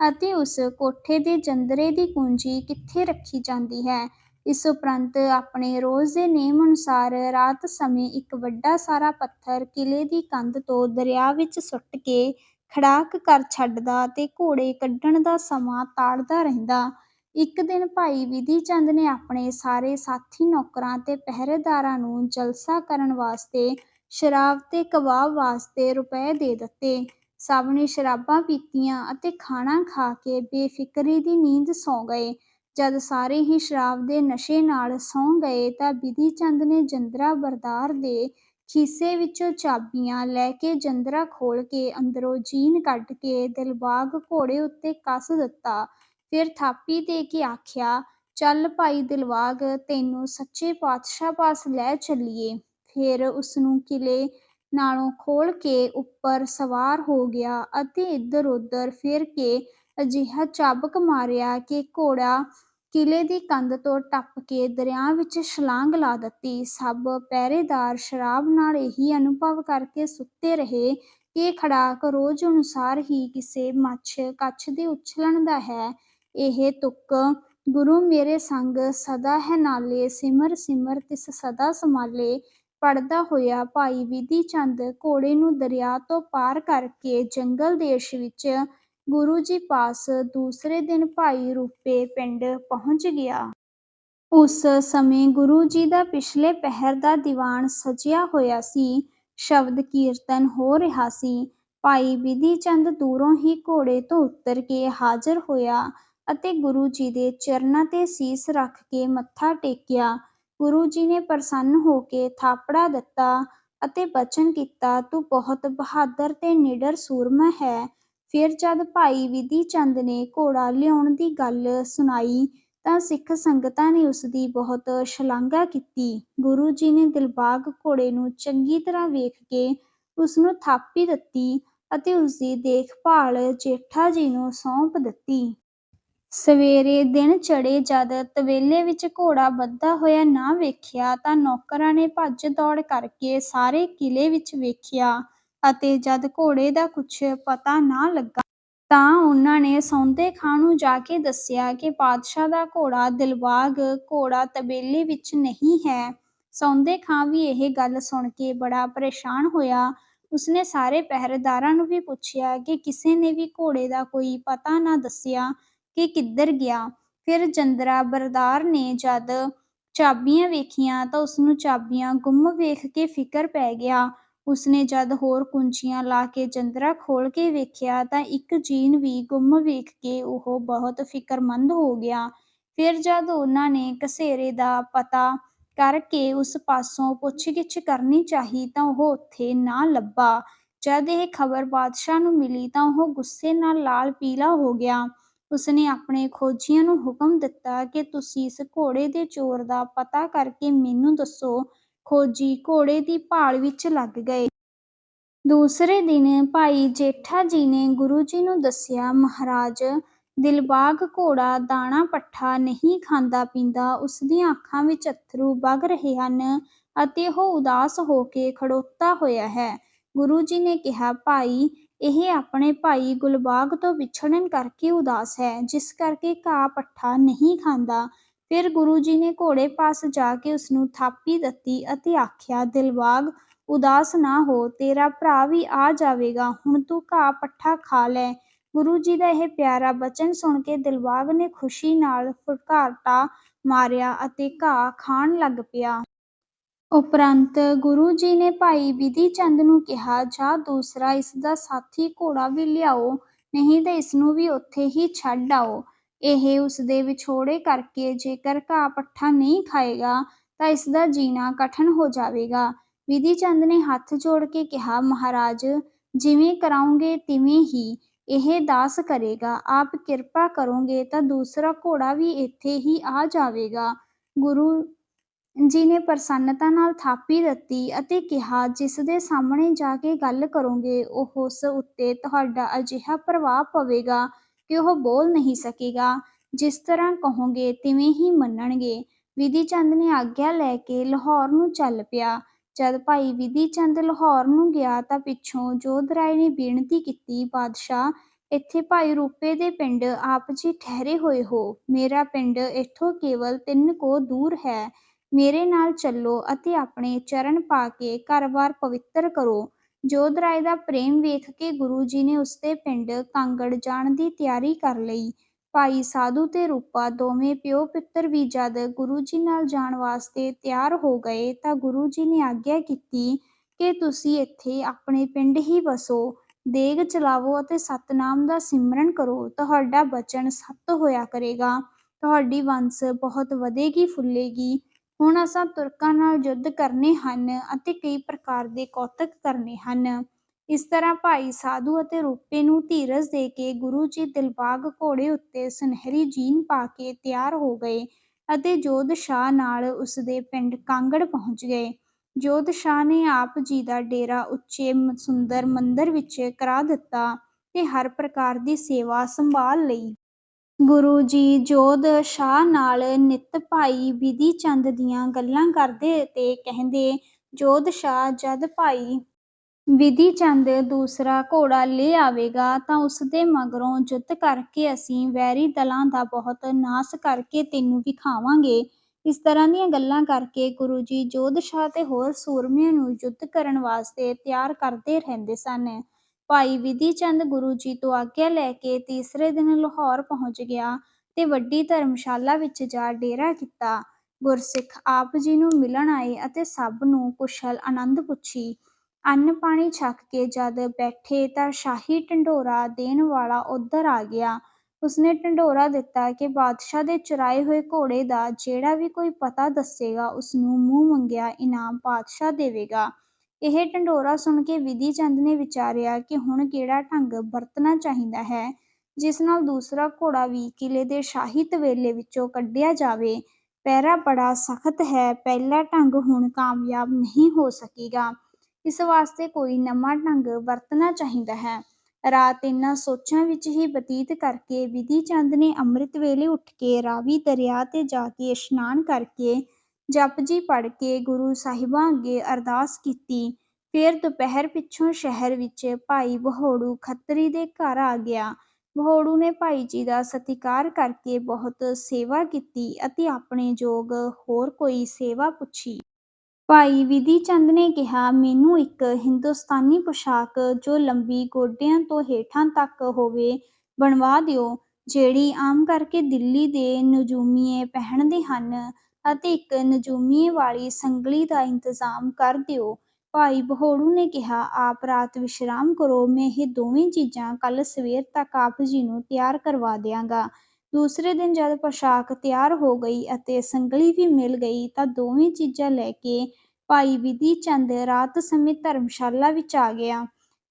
ਅਤੇ ਉਸ ਕੋਠੇ ਦੇ ਜੰਦਰੇ ਦੀ ਕੁੰਜੀ ਕਿੱਥੇ ਰੱਖੀ ਜਾਂਦੀ ਹੈ। ਇਸ ਉਪਰੰਤ ਆਪਣੇ ਰੋਜ਼ ਦੇ ਨੇਮ ਅਨੁਸਾਰ ਰਾਤ ਸਮੇਂ ਇੱਕ ਵੱਡਾ ਸਾਰਾ ਪੱਥਰ ਕਿਲੇ ਦੀ ਕੰਧ ਤੋਂ ਦਰਿਆ ਵਿੱਚ ਸੁੱਟ ਕੇ ਖੜਾਕ ਕਰ ਛੱਡਦਾ ਤੇ ਘੋੜੇ ਕੱਢਣ ਦਾ ਸਮਾਂ ਤਾੜਦਾ ਰਹਿੰਦਾ। ਇੱਕ ਦਿਨ ਭਾਈ ਵਿਧੀ ਚੰਦ ਨੇ ਆਪਣੇ ਸਾਰੇ ਸਾਥੀ ਨੌਕਰਾਂ ਤੇ ਪਹਿਰੇਦਾਰਾਂ ਨੂੰ ਜਲਸਾ ਕਰਨ ਵਾਸਤੇ ਸ਼ਰਾਬ ਤੇ ਕਬਾਬ ਵਾਸਤੇ ਰੁਪਏ ਦੇ ਦਿੱਤੇ। ਸਭ ਨੇ ਸ਼ਰਾਬਾਂ ਪੀਤੀਆਂ ਅਤੇ ਖਾਣਾ ਖਾ ਕੇ ਬੇਫਿਕਰੀ ਦੀ ਨੀਂਦ ਸੌਂ ਗਏ। ਜਦ ਸਾਰੇ ਹੀ ਸ਼ਰਾਬ ਦੇ ਨਸ਼ੇ ਨਾਲ ਸੌਂ ਗਏ ਤਾਂ ਵਿਧੀ ਚੰਦ ਨੇ ਜੰਦਰਾ ਬਰਦਾਰ ਦੇ ਖੀਸੇ ਵਿੱਚੋਂ ਚਾਬੀਆਂ ਲੈ ਕੇ ਜੰਦਰਾ ਖੋਲ ਕੇ ਅੰਦਰੋਂ ਜੀਨ ਕੱਢ ਕੇ ਦਿਲਬਾਗ ਘੋੜੇ ਉੱਤੇ ਕੱਸ ਦਿੱਤਾ। ਫਿਰ ਥਾਪੀ ਦੇ ਕੇ ਆਖਿਆ, ਚੱਲ ਭਾਈ ਦਿਲਬਾਗ, ਤੈਨੂੰ ਸੱਚੇ ਪਾਤਸ਼ਾਹ ਪਾਸ ਲੈ ਚੱਲੀਏ। ਫਿਰ ਉਸਨੂੰ ਕਿਲੇ ਨਾਲੋਂ ਖੋਲ ਕੇ ਉੱਪਰ ਸਵਾਰ ਹੋ ਗਿਆ ਅਤੇ ਇੱਧਰ ਉੱਧਰ ਫਿਰ ਕੇ ਅਜਿਹਾ ਚਾਬਕ ਮਾਰਿਆ ਕਿ ਘੋੜਾ ਕਿਲੇ ਦੀ ਕੰਧ ਤੋਂ ਟੱਪ ਕੇ ਦਰਿਆ ਵਿੱਚ ਛਲਾਂਗ ਲਾ ਦਿੱਤੀ। ਸਭ ਪਹਿਰੇਦਾਰ ਸ਼ਰਾਬ ਨਾਲ ਇਹੀ ਅਨੁਭਵ ਕਰਕੇ ਸੁੱਤੇ ਰਹੇ ਕਿ ਖੜਾਕ ਰੋਜ਼ ਅਨੁਸਾਰ ਹੀ ਕਿਸੇ ਮੱਛ ਕੱਛ ਦੇ ਉਛਲਣ ਦਾ ਹੈ। ਇਹ ਤੁਕ ਗੁਰੂ ਮੇਰੇ ਸੰਗ ਸਦਾ ਹੈ ਨਾਲੇ, ਸਿਮਰ ਸਿਮਰ ਤਿਸ ਸਦਾ ਸਮਾਲੇ ਪੜਦਾ ਹੋਇਆ ਭਾਈ ਵਿਧੀ ਚੰਦ ਘੋੜੇ ਨੂੰ ਦਰਿਆ ਤੋਂ ਪਾਰ ਕਰਕੇ ਜੰਗਲ ਦੇਸ਼ ਵਿੱਚ ਗੁਰੂ ਜੀ ਪਾਸ ਦੂਸਰੇ ਦਿਨ ਭਾਈ ਰੂਪੇ ਪਿੰਡ ਪਹੁੰਚ ਗਿਆ। ਉਸ ਸਮੇਂ ਗੁਰੂ ਜੀ ਦਾ ਪਿਛਲੇ ਪਹਿਰ ਦਾ ਦੀਵਾਨ ਸਜਿਆ ਹੋਇਆ ਸੀ। ਸ਼ਬਦ ਕੀਰਤਨ ਹੋ ਰਿਹਾ ਸੀ। ਭਾਈ ਵਿਧੀ ਚੰਦ ਦੂਰੋਂ ਹੀ ਘੋੜੇ ਤੋਂ ਉਤਰ ਕੇ ਹਾਜ਼ਰ ਹੋਇਆ ਅਤੇ ਗੁਰੂ ਜੀ ਦੇ ਚਰਨਾਂ ਤੇ ਸੀਸ ਰੱਖ ਕੇ ਮੱਥਾ ਟੇਕਿਆ। ਗੁਰੂ ਜੀ ਨੇ ਪ੍ਰਸੰਨ ਹੋ ਕੇ ਥਾਪੜਾ ਦਿੱਤਾ ਅਤੇ ਬਚਨ ਕੀਤਾ, ਤੂੰ ਬਹੁਤ ਬਹਾਦਰ ਤੇ ਨਿਡਰ ਸੂਰਮਾ ਹੈ। ਫਿਰ ਜਦ ਭਾਈ ਵਿਧੀ ਚੰਦ ਨੇ ਘੋੜਾ ਲਿਆਉਣ ਦੀ ਗੱਲ ਸੁਣਾਈ, ਤਾਂ ਸਿੱਖ ਸੰਗਤਾਂ ਨੇ ਉਸ ਦੀ ਬਹੁਤ ਸ਼ਲਾਘਾ ਕੀਤੀ। ਗੁਰੂ ਜੀ ਨੇ ਦਿਲਬਾਗ ਘੋੜੇ ਨੂੰ ਚੰਗੀ ਤਰ੍ਹਾਂ ਵੇਖ ਕੇ ਉਸ ਨੂੰ ਥਾਪੀ ਦਿੱਤੀ ਅਤੇ ਉਸ ਦੀ ਦੇਖਭਾਲ ਜੇਠਾ ਜੀ ਨੂੰ ਸੌਂਪ ਦਿੱਤੀ। ਸਵੇਰੇ ਦਿਨ ਚੜ੍ਹੇ ਜਦ ਤਬੇਲੇ ਵਿੱਚ ਘੋੜਾ ਬੱਧਾ ਹੋਇਆ ਨਾ ਵੇਖਿਆ, ਤਾਂ ਨੌਕਰਾਂ ਨੇ ਭੱਜ ਦੌੜ ਕਰਕੇ ਸਾਰੇ ਕਿਲੇ ਵਿੱਚ ਵੇਖਿਆ। ਅਤੇ ਜਦ ਘੋੜੇ ਦਾ ਕੁਛ ਪਤਾ ਨਾ ਲੱਗਾ ਤਾਂ ਉਹਨਾਂ ਨੇ ਸੌਂਦੇ ਖਾਂ ਨੂੰ ਜਾ ਕੇ ਦੱਸਿਆ ਕਿ ਪਾਤਸ਼ਾਹ ਦਾ ਘੋੜਾ ਦਿਲਬਾਗ ਘੋੜਾ ਤਬੇਲੇ ਵਿੱਚ ਨਹੀਂ ਹੈ। ਸੌਂਦੇ ਖਾਂ ਵੀ ਇਹ ਗੱਲ ਸੁਣ ਕੇ ਬੜਾ ਪਰੇਸ਼ਾਨ ਹੋਇਆ। ਉਸਨੇ ਸਾਰੇ ਪਹਿਰੇਦਾਰਾਂ ਨੂੰ ਵੀ ਪੁੱਛਿਆ ਕਿ ਕਿਸੇ ਨੇ ਵੀ ਘੋੜੇ ਦਾ ਕੋਈ ਪਤਾ ਨਾ ਦੱਸਿਆ ਕਿ ਕਿੱਧਰ ਗਿਆ। ਫਿਰ ਜੰਦਰਾ ਬਰਦਾਰ ਨੇ ਜਦ ਚਾਬੀਆਂ ਵੇਖੀਆਂ ਤਾਂ ਉਸਨੂੰ ਚਾਬੀਆਂ ਗੁੰਮ ਵੇਖ ਕੇ ਫਿਕਰ ਪੈ ਗਿਆ। ਉਸਨੇ ਜਦ ਹੋਰ ਕੁੰਜੀਆਂ ਲਾ ਕੇ ਜੰਦਰਾ ਖੋਲ ਕੇ ਵੇਖਿਆ ਤਾਂ ਇੱਕ ਜੀਨ ਵੀ ਗੁੰਮ ਵੇਖ ਕੇ ਉਹ ਬਹੁਤ ਫਿਕਰਮੰਦ ਹੋ ਗਿਆ। ਫਿਰ ਜਦ ਉਹਨਾਂ ਨੇ ਘਸੇਰੇ ਦਾ ਪਤਾ ਕਰਕੇ ਉਸ ਪਾਸੋਂ ਪੁੱਛਗਿੱਛ ਕਰਨੀ ਚਾਹੀ ਤਾਂ ਉਹ ਉੱਥੇ ਨਾ ਲੱਭਾ। ਜਦ ਇਹ ਖਬਰ ਬਾਦਸ਼ਾਹ ਨੂੰ ਮਿਲੀ ਤਾਂ ਉਹ ਗੁੱਸੇ ਨਾਲ ਲਾਲ ਪੀਲਾ ਹੋ ਗਿਆ। ਉਸਨੇ ਆਪਣੇ ਖੋਜੀਆਂ ਨੂੰ ਹੁਕਮ ਦਿੱਤਾ ਕਿ ਤੁਸੀਂ ਇਸ ਘੋੜੇ ਦੇ ਚੋਰ ਦਾ ਪਤਾ ਕਰਕੇ ਮੈਨੂੰ ਦੱਸੋ ਖੋਜੀ ਘੋੜੇ ਦੀ ਭਾਲ ਵਿੱਚ ਲੱਗ ਗਏ। ਦੂਸਰੇ ਦਿਨ ਭਾਈ ਜੇਠਾ ਜੀ ਨੇ ਗੁਰੂ ਜੀ ਨੂੰ ਦੱਸਿਆ, ਮਹਾਰਾਜ, ਦਿਲਬਾਗ ਘੋੜਾ ਦਾਣਾ ਪੱਠਾ ਨਹੀਂ ਖਾਂਦਾ ਪੀਂਦਾ ਉਸ ਦੀਆਂ ਅੱਖਾਂ ਵਿੱਚ ਅੱਥਰੂ ਵਗ ਰਹੇ ਹਨ ਅਤੇ ਉਹ ਉਦਾਸ ਹੋ ਕੇ ਖੜੋਤਾ ਹੋਇਆ ਹੈ। ਗੁਰੂ ਜੀ ਨੇ ਕਿਹਾ, ਭਾਈ, ਇਹ ਆਪਣੇ ਭਾਈ ਗੁਲਬਾਗ ਤੋਂ ਵਿਛੜਨ ਕਰਕੇ ਉਦਾਸ ਹੈ, ਜਿਸ ਕਰਕੇ ਘਾਹ ਪੱਠਾ ਨਹੀਂ ਖਾਂਦਾ। ਫਿਰ ਗੁਰੂ ਜੀ ਨੇ ਘੋੜੇ ਪਾਸ ਜਾ ਕੇ ਉਸ ਨੂੰ ਥਾਪੀ ਦਿੱਤੀ ਅਤੇ ਆਖਿਆ ਦਿਲਬਾਗ ਉਦਾਸ ਨਾ ਹੋ, ਤੇਰਾ ਭਰਾ ਵੀ ਆ ਜਾਵੇਗਾ, ਹੁਣ ਤੂੰ ਘਾਹ ਪੱਠਾ ਖਾ ਲੈ ਗੁਰੂ ਜੀ ਦਾ ਇਹ ਪਿਆਰਾ ਬਚਨ ਸੁਣ ਕੇ ਦਿਲਬਾਗ ਨੇ ਖੁਸ਼ੀ ਨਾਲ ਫੁਰਕਾਟਾ ਮਾਰਿਆ ਅਤੇ ਘਾਹ ਖਾਣ ਲੱਗ ਪਿਆ। ਉਪਰੰਤ ਗੁਰੂ ਜੀ ਨੇ ਭਾਈ ਵਿਧੀ ਚੰਦ ਨੂੰ ਕਿਹਾ, ਜਾ ਦੂਸਰਾ, ਇਸ ਦਾ ਸਾਥੀ ਘੋੜਾ ਵੀ ਲਿਆਓ, ਨਹੀਂ ਤਾਂ ਇਸ ਨੂੰ ਵੀ ਉੱਥੇ ਹੀ ਛੱਡ ਆਓ। ਇਹ ਉਸ ਦੇ ਵਿਛੋੜੇ ਕਰਕੇ ਜੇਕਰ ਘਾਹ ਪੱਠਾ ਨਹੀਂ ਖਾਏਗਾ, ਤਾਂ ਇਸ ਦਾ ਜੀਣਾ ਕਠਨ ਹੋ ਜਾਵੇਗਾ। ਵਿਧੀ ਚੰਦ ਨੇ ਹੱਥ ਜੋੜ ਕੇ ਕਿਹਾ, ਮਹਾਰਾਜ, ਜਿਵੇਂ ਕਰਾਉਂਗੇ ਤਿਵੇਂ ਹੀ ਇਹ ਦਾਸ ਕਰੇਗਾ। ਆਪ ਕਿਰਪਾ ਕਰੋਗੇ ਤਾਂ ਦੂਸਰਾ ਘੋੜਾ ਵੀ ਇੱਥੇ ਹੀ ਆ ਜਾਵੇਗਾ। ਗੁਰੂ ਜੀ ਨੇ ਪ੍ਰਸੰਨਤਾ ਨਾਲ ਥਾਪੀ ਦਿੱਤੀ ਅਤੇ ਕਿਹਾ, ਜਿਸ ਦੇ ਸਾਹਮਣੇ ਜਾ ਕੇ ਗੱਲ ਕਰੋਗੇ, ਉਹ ਉਸ ਉੱਤੇ ਤੁਹਾਡਾ ਅਜਿਹਾ ਪ੍ਰਭਾਵ ਪਵੇਗਾ। ਕਿ ਉਹ ਬੋਲ ਨਹੀਂ ਸਕੇਗਾ। ਜਿਸ ਤਰ੍ਹਾਂ ਕਹੋਗੇ, ਤਿਵੇਂ ਹੀ ਮੰਨਣਗੇ। ਵਿਧੀ ਚੰਦ ਨੇ ਆਗਿਆ ਲੈ ਕੇ ਲਾਹੌਰ ਨੂੰ ਚੱਲ ਪਿਆ। ਜਦ ਭਾਈ ਵਿਧੀ ਚੰਦ ਲਾਹੌਰ ਨੂੰ ਗਿਆ ਤਾਂ ਪਿੱਛੋਂ ਜੋਧਰਾਏ ਨੇ ਬੇਨਤੀ ਕੀਤੀ, ਬਾਦਸ਼ਾਹ, ਇੱਥੇ ਭਾਈ ਰੂਪੇ ਦੇ ਪਿੰਡ ਆਪ ਜੀ ਠਹਿਰੇ ਹੋਏ ਹੋ। ਮੇਰਾ ਪਿੰਡ ਇੱਥੋਂ ਕੇਵਲ ਤਿੰਨ ਕੋ ਦੂਰ ਹੈ। ਮੇਰੇ ਨਾਲ ਚੱਲੋ ਅਤੇ ਆਪਣੇ ਚਰਨ ਪਾ ਕੇ ਘਰ-ਬਾਰ ਪਵਿੱਤਰ ਕਰੋ। ਜੋਧ ਰਾਏ ਦਾ ਪ੍ਰੇਮ ਵੇਖ ਕੇ ਗੁਰੂ ਜੀ ਨੇ ਉਸਦੇ ਪਿੰਡ ਕਾਂਗੜ ਜਾਣ ਦੀ ਤਿਆਰੀ ਕਰ ਲਈ। ਭਾਈ ਸਾਧੂ ਤੇ ਰੂਪਾ ਦੋਵੇਂ ਪਿਓ ਪੁੱਤਰ ਵੀ ਜਦ ਗੁਰੂ ਜੀ ਨਾਲ ਜਾਣ ਵਾਸਤੇ ਤਿਆਰ ਹੋ ਗਏ ਤਾਂ ਗੁਰੂ ਜੀ ਨੇ ਆਗਿਆ ਕੀਤੀ ਕਿ ਤੁਸੀਂ ਇੱਥੇ ਆਪਣੇ ਪਿੰਡ ਹੀ ਵਸੋ, ਦੇਗ ਚਲਾਵੋ ਅਤੇ ਸਤਨਾਮ ਦਾ ਸਿਮਰਨ ਕਰੋ। ਤੁਹਾਡਾ ਬਚਨ ਸੱਤ ਹੋਇਆ ਕਰੇਗਾ। ਤੁਹਾਡੀ ਵੰਸ ਬਹੁਤ ਵਧੇਗੀ, ਫੁੱਲੇਗੀ। ਹੁਣ ਅਸਾਂ ਤੁਰਕਾਂ ਨਾਲ ਯੁੱਧ ਕਰਨੇ ਹਨ ਅਤੇ ਕਈ ਪ੍ਰਕਾਰ ਦੇ ਕੌਤਕ ਕਰਨੇ ਹਨ। ਇਸ ਤਰ੍ਹਾਂ ਭਾਈ ਸਾਧੂ ਅਤੇ ਰੂਪੇ ਨੂੰ ਧੀਰਜ ਦੇ ਕੇ ਗੁਰੂ ਜੀ ਦਿਲਬਾਗ ਘੋੜੇ ਉੱਤੇ ਸੁਨਹਿਰੀ ਜੀਨ ਪਾ ਕੇ ਤਿਆਰ ਹੋ ਗਏ ਅਤੇ ਜੋਧ ਸ਼ਾਹ ਨਾਲ ਉਸ ਦੇ ਪਿੰਡ ਕਾਂਗੜ ਪਹੁੰਚ ਗਏ। ਜੋਧ ਸ਼ਾਹ ਨੇ ਆਪ ਜੀ ਦਾ ਡੇਰਾ ਉੱਚੇ ਸੁੰਦਰ ਮੰਦਰ ਵਿੱਚ ਕਰਾ ਦਿੱਤਾ ਤੇ ਹਰ ਪ੍ਰਕਾਰ ਦੀ ਸੇਵਾ ਸੰਭਾਲ ਲਈ। ਗੁਰੂ ਜੀ ਜੋਧ ਸ਼ਾਹ ਨਾਲ ਨਿਤ ਭਾਈ ਵਿਧੀ ਚੰਦ ਦੀਆਂ ਗੱਲਾਂ ਕਰਦੇ ਤੇ ਕਹਿੰਦੇ, ਜੋਧ ਸ਼ਾਹ, ਜਦ ਭਾਈ ਵਿਧੀ ਚੰਦ ਦੂਸਰਾ ਘੋੜਾ ਲੈ ਆਵੇਗਾ, ਤਾਂ ਉਸ ਦੇ ਮਗਰੋਂ ਯੁੱਧ ਕਰਕੇ ਅਸੀਂ ਵੈਰੀ ਦਲਾਂ ਦਾ ਬਹੁਤ ਨਾਸ ਕਰਕੇ ਤੈਨੂੰ ਵਿਖਾਵਾਂਗੇ। ਇਸ ਤਰ੍ਹਾਂ ਦੀਆਂ ਗੱਲਾਂ ਕਰਕੇ ਗੁਰੂ ਜੀ ਜੋਧ ਸ਼ਾਹ ਤੇ ਹੋਰ ਸੂਰਮਿਆਂ ਨੂੰ ਯੁੱਧ ਕਰਨ ਵਾਸਤੇ ਤਿਆਰ ਕਰਦੇ ਰਹਿੰਦੇ ਸਨ। ਭਾਈ ਵਿਧੀ ਚੰਦ ਗੁਰੂ ਜੀ ਤੋਂ ਆਗਿਆ ਲੈ ਕੇ ਤੀਸਰੇ ਦਿਨ ਲਾਹੌਰ ਪਹੁੰਚ ਗਿਆ ਤੇ ਵੱਡੀ ਧਰਮਸ਼ਾਲਾ ਵਿੱਚ ਜਾ ਡੇਰਾ ਕੀਤਾ। ਗੁਰਸਿੱਖ ਆਪ ਜੀ ਨੂੰ ਮਿਲਣ ਆਏ ਅਤੇ ਸਭ ਨੂੰ ਕੁਸ਼ਲ ਆਨੰਦ ਪੁੱਛੀ। ਅੰਨ ਪਾਣੀ ਛਕ ਕੇ ਜਦ ਬੈਠੇ ਤਾਂ ਸ਼ਾਹੀ ਢੰਡੋਰਾ ਦੇਣ ਵਾਲਾ ਉੱਧਰ ਆ ਗਿਆ। ਉਸਨੇ ਢੰਡੋਰਾ ਦਿੱਤਾ ਕਿ ਬਾਦਸ਼ਾਹ ਦੇ ਚੁਰਾਏ ਹੋਏ ਘੋੜੇ ਦਾ ਜਿਹੜਾ ਵੀ ਕੋਈ ਪਤਾ ਦੱਸੇਗਾ ਉਸਨੂੰ ਮੂੰਹ ਮੰਗਿਆ ਇਨਾਮ ਬਾਦਸ਼ਾਹ ਦੇਵੇਗਾ। ਇਹ ਢੰਡੋਰਾ ਸੁਣ ਕੇ ਵਿਧੀ ਚੰਦ ਨੇ ਵਿਚਾਰਿਆ ਕਿ ਹੁਣ ਕਿਹੜਾ ਢੰਗ ਵਰਤਣਾ ਚਾਹੀਦਾ ਹੈ, ਜਿਸ ਨਾਲ ਦੂਸਰਾ ਘੋੜਾ ਵੀ ਕਿਲੇ ਦੇ ਸ਼ਾਹੀ ਤਵੇਲੇ ਵਿੱਚੋਂ ਕੱਢਿਆ ਜਾਵੇ। ਪਹਿਰਾ ਬੜਾ ਸਖਤ ਹੈ, ਪਹਿਲਾ ਢੰਗ ਹੁਣ ਕਾਮਯਾਬ ਨਹੀਂ ਹੋ ਸਕੇਗਾ। ਇਸ ਵਾਸਤੇ ਕੋਈ ਨਵਾਂ ਢੰਗ ਵਰਤਣਾ ਚਾਹੀਦਾ ਹੈ। ਰਾਤ ਇਹਨਾਂ ਸੋਚਾਂ ਵਿੱਚ ਹੀ ਬਤੀਤ ਕਰਕੇ ਵਿਧੀ ਚੰਦ ਨੇ ਅੰਮ੍ਰਿਤ ਵੇਲੇ ਉੱਠ ਕੇ ਰਾਵੀ ਦਰਿਆ ਤੇ ਜਾ ਕੇ ਇਸ਼ਨਾਨ ਕਰਕੇ ਜਪਜੀ ਪੜ੍ਹ ਕੇ ਗੁਰੂ ਸਾਹਿਬਾਂ ਅੱਗੇ ਅਰਦਾਸ ਕੀਤੀ। ਫਿਰ ਦੁਪਹਿਰ ਪਿੱਛੋਂ ਸ਼ਹਿਰ ਵਿੱਚ ਭਾਈ ਬਹੋੜੂ ਖੱਤਰੀ ਦੇ ਘਰ ਆ ਗਿਆ। ਬਹੋੜੂ ਨੇ ਭਾਈ ਜੀ ਦਾ ਸਤਿਕਾਰ ਕਰਕੇ ਬਹੁਤ ਸੇਵਾ ਕੀਤੀ ਅਤੇ ਆਪਣੇ ਜੋਗ ਹੋਰ ਕੋਈ ਸੇਵਾ ਪੁੱਛੀ। ਭਾਈ ਵਿਧੀ ਚੰਦ ਨੇ ਕਿਹਾ, ਮੈਨੂੰ ਇੱਕ ਹਿੰਦੁਸਤਾਨੀ ਪੁਸ਼ਾਕ ਜੋ ਲੰਬੀ ਗੋਡਿਆਂ ਤੋਂ ਹੇਠਾਂ ਤੱਕ ਹੋਵੇ, ਬਣਵਾ ਦਿਓ, ਜਿਹੜੀ ਆਮ ਕਰਕੇ ਦਿੱਲੀ ਦੇ ਨਜੂਮੀਏ ਪਹਿਨਦੇ ਹਨ। ਅਤੇ ਇੱਕ ਨਜੂਮੀ ਵਾਲੀ ਸੰਗਲੀ ਦਾ ਇੰਤਜ਼ਾਮ ਕਰ ਦਿਓ। ਭਾਈ ਬਹੋੜੂ ਨੇ ਕਿਹਾ, ਆਪ ਰਾਤ ਵਿਸ਼ਰਾਮ ਕਰੋ, ਮੈਂ ਇਹ ਦੋਵੇਂ ਚੀਜ਼ਾਂ ਕੱਲ ਸਵੇਰ ਤੱਕ ਆਪ ਜੀ ਨੂੰ ਤਿਆਰ ਕਰਵਾ ਦਿਆਂਗਾ। ਦੂਸਰੇ ਦਿਨ ਜਦ ਪੋਸ਼ਾਕ ਤਿਆਰ ਹੋ ਗਈ ਅਤੇ ਸੰਗਲੀ ਵੀ ਮਿਲ ਗਈ ਤਾਂ ਦੋਵੇਂ ਚੀਜ਼ਾਂ ਲੈ ਕੇ ਭਾਈ ਵਿਧੀ ਚੰਦ ਰਾਤ ਸਮੇਂ ਧਰਮਸ਼ਾਲਾ ਵਿੱਚ ਆ ਗਿਆ।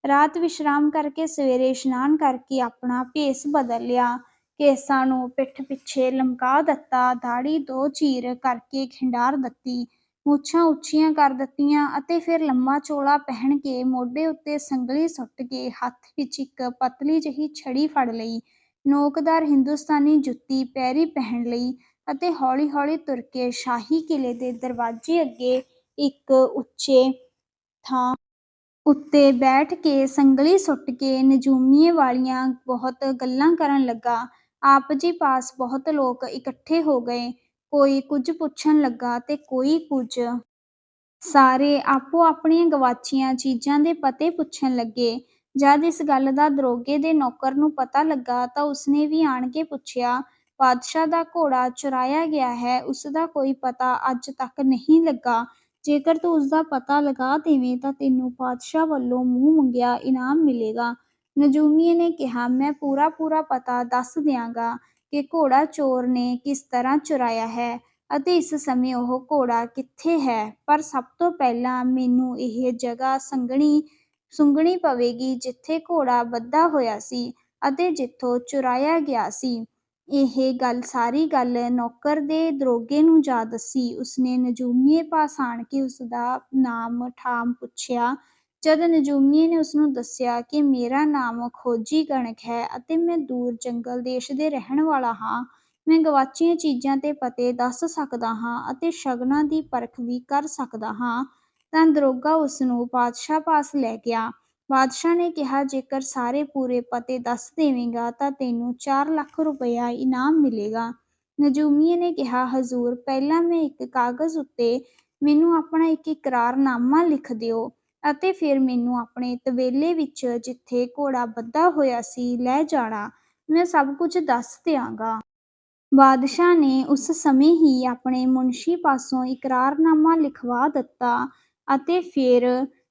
ਰਾਤ ਵਿਸ਼ਰਾਮ ਕਰਕੇ ਸਵੇਰੇ ਇਸ਼ਨਾਨ ਕਰਕੇ ਆਪਣਾ ਭੇਸ ਬਦਲ ਲਿਆ। ਕੇਸਾਂ ਨੂੰ ਪਿੱਠ ਪਿੱਛੇ ਲਮਕਾ ਦਿੱਤਾ ਦਾੜੀ ਦੋ ਚੀਰ ਕਰਕੇ ਖਿੰਡਾਰ ਦਿੱਤੀ, ਮੁੱਛਾਂ ਉੱਚੀਆਂ ਕਰ ਦਿੱਤੀਆਂ ਅਤੇ ਫਿਰ ਲੰਮਾ ਚੋਲਾ ਪਹਿਨ ਕੇ ਮੋਢੇ ਉੱਤੇ ਸੰਗਲੀ ਸੁੱਟ ਕੇ ਹੱਥ ਵਿੱਚ ਇੱਕ ਪਤਲੀ ਜਿਹੀ ਛੜੀ ਫੜ ਲਈ। ਨੋਕਦਾਰ ਹਿੰਦੁਸਤਾਨੀ ਜੁੱਤੀ ਪੈਰੀ ਪਹਿਨ ਲਈ ਅਤੇ ਹੌਲੀ-ਹੌਲੀ ਤੁਰ ਕੇ ਸ਼ਾਹੀ ਕਿਲੇ ਦੇ ਦਰਵਾਜ਼ੇ ਅੱਗੇ ਇੱਕ ਉੱਚੇ ਥਾਂ ਉੱਤੇ ਬੈਠ ਕੇ ਸੰਗਲੀ ਸੁੱਟ ਕੇ ਨਜੂਮੀਏ ਵਾਲੀਆਂ ਬਹੁਤ ਗੱਲਾਂ ਕਰਨ ਲੱਗਾ। ਆਪ ਜੀ ਪਾਸ ਬਹੁਤ ਲੋਕ ਇਕੱਠੇ ਹੋ ਗਏ। ਕੋਈ ਕੁਝ ਪੁੱਛਣ ਲੱਗਾ ਤੇ ਕੋਈ ਕੁਝ। ਸਾਰੇ ਆਪੋ ਆਪਣੀਆਂ ਗਵਾਚੀਆਂ ਚੀਜ਼ਾਂ ਦੇ ਪਤੇ ਪੁੱਛਣ ਲੱਗੇ। ਜਦ ਇਸ ਗੱਲ ਦਾ ਦਰੋਗੇ ਦੇ ਨੌਕਰ ਨੂੰ ਪਤਾ ਲੱਗਾ ਤਾਂ ਉਸਨੇ ਵੀ ਆਣ ਕੇ ਪੁੱਛਿਆ ਬਾਦਸ਼ਾਹ ਦਾ ਘੋੜਾ ਚੁਰਾਇਆ ਗਿਆ ਹੈ, ਉਸ ਦਾ ਕੋਈ ਪਤਾ ਅੱਜ ਤੱਕ ਨਹੀਂ ਲੱਗਾ। ਜੇਕਰ ਤੂੰ ਉਸ ਦਾ ਪਤਾ ਲਗਾ ਦੇਵੇਂ ਤਾਂ ਤੈਨੂੰ ਬਾਦਸ਼ਾਹ ਵੱਲੋਂ ਮੂੰਹ ਮੰਗਿਆ ਇਨਾਮ ਮਿਲੇਗਾ। ਨਜੂਮੀਏ ਨੇ ਕਿਹਾ, ਮੈਂ ਪੂਰਾ ਪੂਰਾ ਪਤਾ ਦੱਸ ਦਿਆਂਗਾ ਕਿ ਘੋੜਾ ਚੋਰ ਨੇ ਕਿਸ ਤਰ੍ਹਾਂ ਚੁਰਾਇਆ ਹੈ ਅਤੇ ਇਸ ਸਮੇਂ ਉਹ ਘੋੜਾ ਕਿੱਥੇ ਹੈ। ਪਰ ਸਭ ਤੋਂ ਪਹਿਲਾਂ ਮੈਨੂੰ ਇਹ ਜਗ੍ਹਾ ਸੰਗਣੀ ਸੁੰਘਣੀ ਪਵੇਗੀ ਜਿੱਥੇ ਘੋੜਾ ਬੱਧਾ ਹੋਇਆ ਸੀ ਅਤੇ ਜਿੱਥੋਂ ਚੁਰਾਇਆ ਗਿਆ ਸੀ। ਇਹ ਗੱਲ ਸਾਰੀ ਗੱਲ ਨੌਕਰ ਦੇ ਦਰੋਗੇ ਨੂੰ ਜਾ ਦੱਸੀ ਉਸਨੇ ਨਜੂਮੀਏ ਪਾਸ ਆਣ ਕੇ ਉਸਦਾ ਨਾਮ, ਠਾਮ ਪੁੱਛਿਆ ਜਦ ਨਜੂਮੀਏ ਨੇ ਉਸਨੂੰ ਦੱਸਿਆ ਕਿ ਮੇਰਾ ਨਾਮ ਖੋਜੀ ਗਣਕ ਹੈ ਅਤੇ ਮੈਂ ਦੂਰ ਜੰਗਲ ਦੇਸ਼ ਦੇ ਰਹਿਣ ਵਾਲਾ ਹਾਂ, ਮੈਂ ਗਵਾਚੀਆਂ ਚੀਜ਼ਾਂ ਤੇ ਪਤੇ ਦੱਸ ਸਕਦਾ ਹਾਂ ਅਤੇ ਸ਼ਗਨਾਂ ਦੀ ਪਰਖ ਵੀ ਕਰ ਸਕਦਾ ਹਾਂ, ਤਾਂ ਦਰੋਗਾ ਉਸ ਨੂੰ ਬਾਦਸ਼ਾਹ ਪਾਸ ਲੈ ਗਿਆ। ਬਾਦਸ਼ਾਹ ਨੇ ਕਿਹਾ, ਜੇਕਰ ਸਾਰੇ ਪੂਰੇ ਪਤੇ ਦੱਸ ਦੇਵੇਂਗਾ ਤਾਂ ਤੈਨੂੰ 4 ਲੱਖ ਰੁਪਇਆ ਇਨਾਮ ਮਿਲੇਗਾ। ਨਜੂਮੀਏ ਨੇ ਕਿਹਾ, ਹਜ਼ੂਰ, ਪਹਿਲਾਂ ਮੈਂ ਇੱਕ ਕਾਗਜ਼ ਉੱਤੇ ਮੈਨੂੰ ਆਪਣਾ ਇੱਕ ਇਕਰਾਰਨਾਮਾ ਲਿਖ ਦਿਓ। ਅਤੇ ਫਿਰ ਮੈਨੂੰ ਆਪਣੇ ਤਬੇਲੇ ਵਿੱਚ ਜਿੱਥੇ ਘੋੜਾ ਬੱਧਾ ਹੋਇਆ ਸੀ ਲੈ ਜਾਣਾ, ਮੈਂ ਸਭ ਕੁਝ ਦੱਸ ਦਿਆਂਗਾ। ਬਾਦਸ਼ਾਹ ਨੇ ਉਸ ਸਮੇਂ ਹੀ ਆਪਣੇ ਮੁਨਸ਼ੀ ਪਾਸੋਂ ਇਕਰਾਰਨਾਮਾ ਲਿਖਵਾ ਦਿੱਤਾ ਅਤੇ ਫਿਰ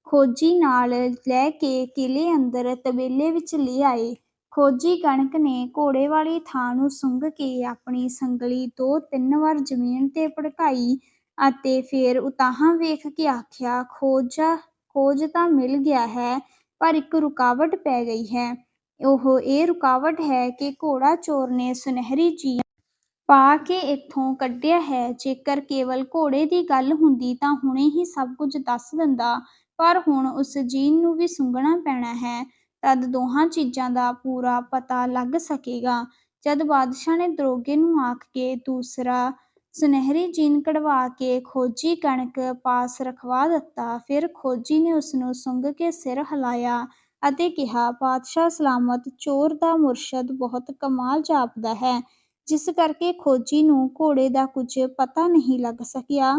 ਖੋਜੀ ਨਾਲ ਲੈ ਕੇ ਕਿਲੇ ਅੰਦਰ ਤਬੇਲੇ ਵਿੱਚ ਲੈ ਆਏ। ਖੋਜੀ ਕਣਕ ਨੇ ਘੋੜੇ ਵਾਲੀ ਥਾਂ ਨੂੰ ਸੁੰਘ ਕੇ ਆਪਣੀ ਸੰਗਲੀ ਦੋ ਤਿੰਨ ਵਾਰ ਜ਼ਮੀਨ ਤੇ ਭੜਕਾਈ ਅਤੇ ਫਿਰ ਉਤਾਹਾਂ ਵੇਖ ਕੇ ਆਖਿਆ, ਖੋਜਾ ਖੋਜ ਤਾਂ ਮਿਲ ਗਿਆ ਹੈ, ਪਰ ਇੱਕ ਰੁਕਾਵਟ ਪੈ ਗਈ ਹੈ। ਉਹ ਇਹ ਰੁਕਾਵਟ ਹੈ ਕਿ ਘੋੜਾ ਚੋਰ ਨੇ ਸੁਨਹਿਰੀ ਜੀ ਪਾ ਕੇ ਇੱਥੋਂ ਕੱਢਿਆ ਹੈ। ਜੇਕਰ ਕੇਵਲ ਘੋੜੇ ਦੀ ਗੱਲ ਹੁੰਦੀ ਤਾਂ ਹੁਣੇ ਹੀ ਸਭ ਕੁਝ ਦੱਸ ਦਿੰਦਾ, ਪਰ ਹੁਣ ਉਸ ਜੀਨ ਨੂੰ ਵੀ ਸੁੰਘਣਾ ਪੈਣਾ ਹੈ, ਤਦ ਦੋਹਾਂ ਚੀਜ਼ਾਂ ਦਾ ਪੂਰਾ ਪਤਾ ਲੱਗ ਸਕੇਗਾ। ਜਦ ਬਾਦਸ਼ਾਹ ਨੇ ਦਰੋਗੇ ਨੂੰ ਆਖ ਕੇ ਦੂਸਰਾ ਸੁਨਹਿਰੀ ਜੀਨ ਕਢਵਾ ਕੇ ਖੋਜੀ ਕਣਕ ਪਾਸ ਰਖਵਾ ਦਿੱਤਾ। ਫਿਰ ਖੋਜੀ ਨੇ ਉਸ ਨੂੰ ਸੁੰਘ ਕੇ ਸਿਰ ਹਿਲਾਇਆ ਅਤੇ ਕਿਹਾ ਬਾਦਸ਼ਾਹ ਸਲਾਮਤ, ਚੋਰ ਦਾ ਮੁਰਸ਼ਦ ਬਹੁਤ ਕਮਾਲ ਜਾਪਦਾ ਹੈ। ਜਿਸ ਕਰਕੇ ਖੋਜੀ ਨੂੰ ਘੋੜੇ ਦਾ ਕੁਝ ਪਤਾ ਨਹੀਂ ਲੱਗ ਸਕਿਆ।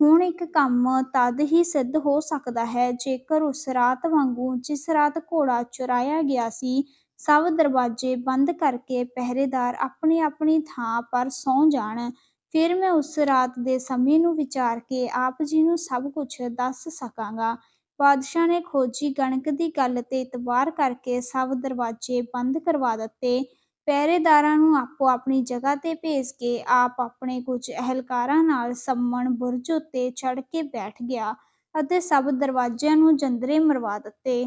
ਹੁਣ ਇੱਕ ਕੰਮ ਤਦ ਹੀ ਸਿੱਧ ਹੋ ਸਕਦਾ ਹੈ, ਜੇਕਰ ਉਸ ਰਾਤ ਵਾਂਗੂ ਜਿਸ ਰਾਤ ਘੋੜਾ ਚੁਰਾਇਆ ਗਿਆ ਸੀ, ਸਭ ਦਰਵਾਜ਼ੇ ਬੰਦ ਕਰਕੇ ਪਹਿਰੇਦਾਰ ਆਪਣੀ ਆਪਣੀ ਥਾਂ ਪਰ ਸੌਂ ਜਾਣ। ਫਿਰ ਮੈਂ ਉਸ ਰਾਤ ਦੇ ਸਮੇਂ ਨੂੰ ਵਿਚਾਰ ਕੇ ਆਪ ਜੀ ਨੂੰ ਸਭ ਕੁਝ ਦੱਸ ਸਕਾਂਗਾ ਬਾਦਸ਼ਾਹ ਨੇ ਖੋਜੀ ਗਣਕ ਦੀ ਗੱਲ ਤੇ ਇਤਬਾਰ ਕਰਕੇ ਸਭ ਦਰਵਾਜ਼ੇ ਬੰਦ ਕਰਵਾ ਦਿੱਤੇ ਪਹਿਰੇਦਾਰਾਂ ਨੂੰ ਆਪੋ ਆਪਣੀ ਜਗ੍ਹਾ ਤੇ ਭੇਜ ਕੇ ਆਪ ਆਪਣੇ ਕੁਝ ਅਹਿਲਕਾਰਾਂ ਨਾਲ ਸੰਮਣ ਬੁਰਜ ਉੱਤੇ ਚੜ੍ਹ ਕੇ ਬੈਠ ਗਿਆ ਅਤੇ ਸਭ ਦਰਵਾਜ਼ਿਆਂ ਨੂੰ ਜੰਦਰੇ ਮਰਵਾ ਦਿੱਤੇ।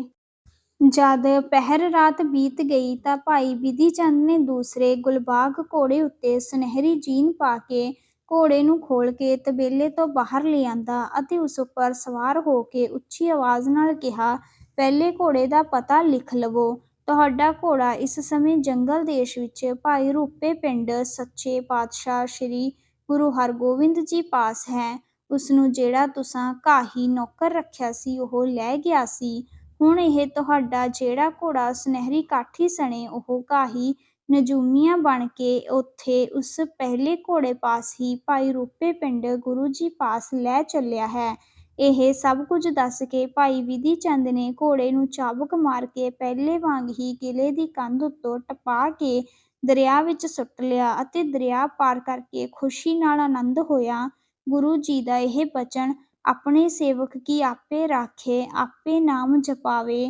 ਜਦ ਪਹਿਰ ਰਾਤ ਬੀਤ ਗਈ ਤਾਂ ਭਾਈ ਬਿਧੀ ਚੰਦ ਨੇ ਦੂਸਰੇ ਗੁਲਬਾਗ ਘੋੜੇ ਉੱਤੇ ਸੁਨਹਿਰੀ ਜੀਨ ਪਾ ਕੇ ਘੋੜੇ ਨੂੰ ਖੋਲ ਕੇ ਤਬੇਲੇ ਤੋਂ ਬਾਹਰ ਲਿਆਂਦਾ ਅਤੇ ਉਸ ਉੱਪਰ ਸਵਾਰ ਹੋ ਕੇ ਉੱਚੀ ਆਵਾਜ਼ ਨਾਲ ਕਿਹਾ, "ਪਹਿਲੇ ਘੋੜੇ ਦਾ ਪਤਾ ਲਿਖ ਲਵੋ। ਤੁਹਾਡਾ ਘੋੜਾ ਇਸ ਸਮੇਂ ਜੰਗਲ ਦੇਸ਼ ਵਿੱਚ ਭਾਈ ਰੂਪੇ ਪਿੰਡ ਸੱਚੇ ਪਾਤਸ਼ਾਹ ਸ੍ਰੀ ਗੁਰੂ ਹਰਗੋਬਿੰਦ ਜੀ ਪਾਸ ਹੈ। ਉਸਨੂੰ ਜਿਹੜਾ ਤੁਸਾਂ ਕਾਹੀ ਨੌਕਰ ਰੱਖਿਆ ਸੀ ਉਹ ਲੈ ਗਿਆ ਸੀ। ਹੁਣ ਇਹ ਤੁਹਾਡਾ ਜਿਹੜਾ ਘੋੜਾ ਸੁਨਹਿਰੀ ਕਾਠੀ ਸਣੇ ਉਹ ਕਾਹੀ ਨਜੂਮੀਆਂ ਬਣ ਕੇ ਉੱਥੇ ਉਸ ਪਹਿਲੇ ਘੋੜੇ ਪਾਸ ਹੀ ਭਾਈ ਰੂਪੇ ਪਿੰਡ ਗੁਰੂ ਜੀ ਪਾਸ ਲੈ ਚੱਲਿਆ ਹੈ।" ਇਹ ਸਭ ਕੁਝ ਦੱਸ ਕੇ ਭਾਈ ਵਿਧੀ ਚੰਦ ਨੇ ਘੋੜੇ ਨੂੰ ਚਾਬੁਕ ਮਾਰ ਕੇ ਪਹਿਲੇ ਵਾਂਗ ਹੀ ਕਿਲੇ ਦੀ ਕੰਧ ਉੱਤੋਂ ਟਪਾ ਕੇ ਦਰਿਆ ਵਿੱਚ ਸੁੱਟ ਲਿਆ ਅਤੇ ਦਰਿਆ ਪਾਰ ਕਰਕੇ ਖੁਸ਼ੀ ਨਾਲ ਆਨੰਦ ਹੋਇਆ। ਗੁਰੂ ਜੀ ਦਾ ਇਹ ਬਚਨ ਆਪਣੇ ਸੇਵਕ ਕੀ ਆਪੇ ਰਾਖੇ, ਆਪੇ ਨਾਮ ਜਪਾਵੇ।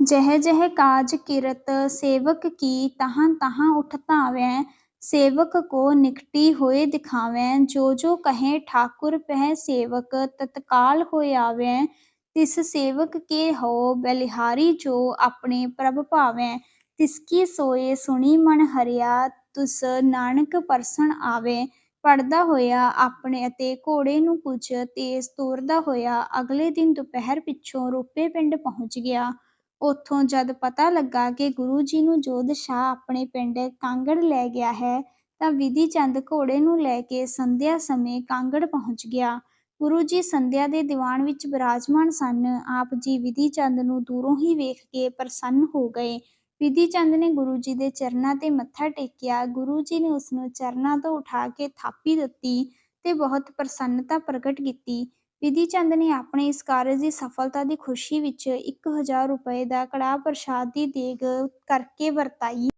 ਜਹ ਜਹ ਕਾਜ ਕਿਰਤ, ਸੇਵਕ ਕੀ ਤਹਾਂ ਤਹਾਂ ਉਠ ਸੇਵਕ ਕੋ ਨਿਕਟੀ ਹੋਇ ਦਿਖਾਵੈ। ਜੋ ਜੋ ਕਹੈ ਠਾਕੁਰ ਪਹਿ ਸੇਵਕ, ਤਤਕਾਲ ਹੋਇ ਆਵੈ। ਤਿਸ ਸੇਵਕ ਕੇ ਹੋ ਬਲਿਹਾਰੀ ਜੋ ਆਪਣੇ ਪ੍ਰਭ ਭਾਵੈ। ਤਿਸਕੀ ਸੋਏ ਸੁਣੀ ਮਨ ਹਰਿਆ, ਤਿਸ ਨਾਨਕ ਪਰਸਣ ਆਵੇ ਪੜ੍ਹਦਾ ਹੋਇਆ ਆਪਣੇ ਅਤੇ ਘੋੜੇ ਨੂੰ ਕੁਝ ਤੇਜ਼ ਤੋਰਦਾ ਹੋਇਆ ਅਗਲੇ ਦਿਨ ਦੁਪਹਿਰ ਪਿੱਛੋਂ ਰੋਪੇ ਪਿੰਡ ਪਹੁੰਚ ਗਿਆ। ਉੱਥੋਂ ਜਦ ਪਤਾ ਲੱਗਾ ਕਿ ਗੁਰੂ ਜੀ ਨੂੰ ਜੋਧ ਸ਼ਾਹ ਆਪਣੇ ਪਿੰਡ ਕਾਂਗੜ ਲੈ ਗਿਆ ਹੈ, ਤਾਂ ਵਿਧੀ ਚੰਦ ਘੋੜੇ ਨੂੰ ਲੈ ਕੇ ਸੰਧਿਆ ਸਮੇਂ ਕਾਂਗੜ ਪਹੁੰਚ ਗਿਆ। ਗੁਰੂ ਜੀ ਸੰਧਿਆ ਦੇ ਦੀਵਾਨ ਵਿੱਚ ਬਿਰਾਜਮਾਨ ਸਨ। ਆਪ ਜੀ ਵਿਧੀ ਚੰਦ ਨੂੰ ਦੂਰੋਂ ਹੀ ਵੇਖ ਕੇ ਪ੍ਰਸੰਨ ਹੋ ਗਏ। ਵਿਧੀ ਚੰਦ ਨੇ ਗੁਰੂ ਜੀ ਦੇ ਚਰਨਾਂ ਤੇ ਮੱਥਾ ਟੇਕਿਆ। ਗੁਰੂ ਜੀ ਨੇ ਉਸਨੂੰ ਚਰਨਾਂ ਤੋਂ ਉਠਾ ਕੇ ਥਾਪੀ ਦਿੱਤੀ ਤੇ ਬਹੁਤ ਪ੍ਰਸੰਨਤਾ ਪ੍ਰਗਟ ਕੀਤੀ। ਵਿਧੀ ਚੰਦ ਨੇ ਆਪਣੇ ਇਸ ਕਾਰਜ ਦੀ ਸਫਲਤਾ ਦੀ ਖੁਸ਼ੀ ਵਿੱਚ ਇੱਕ ਹਜ਼ਾਰ ਰੁਪਏ ਦਾ ਕੜਾਹ ਪ੍ਰਸ਼ਾਦ ਦੀ ਦੇਗ ਕਰਕੇ ਵਰਤਾਈ।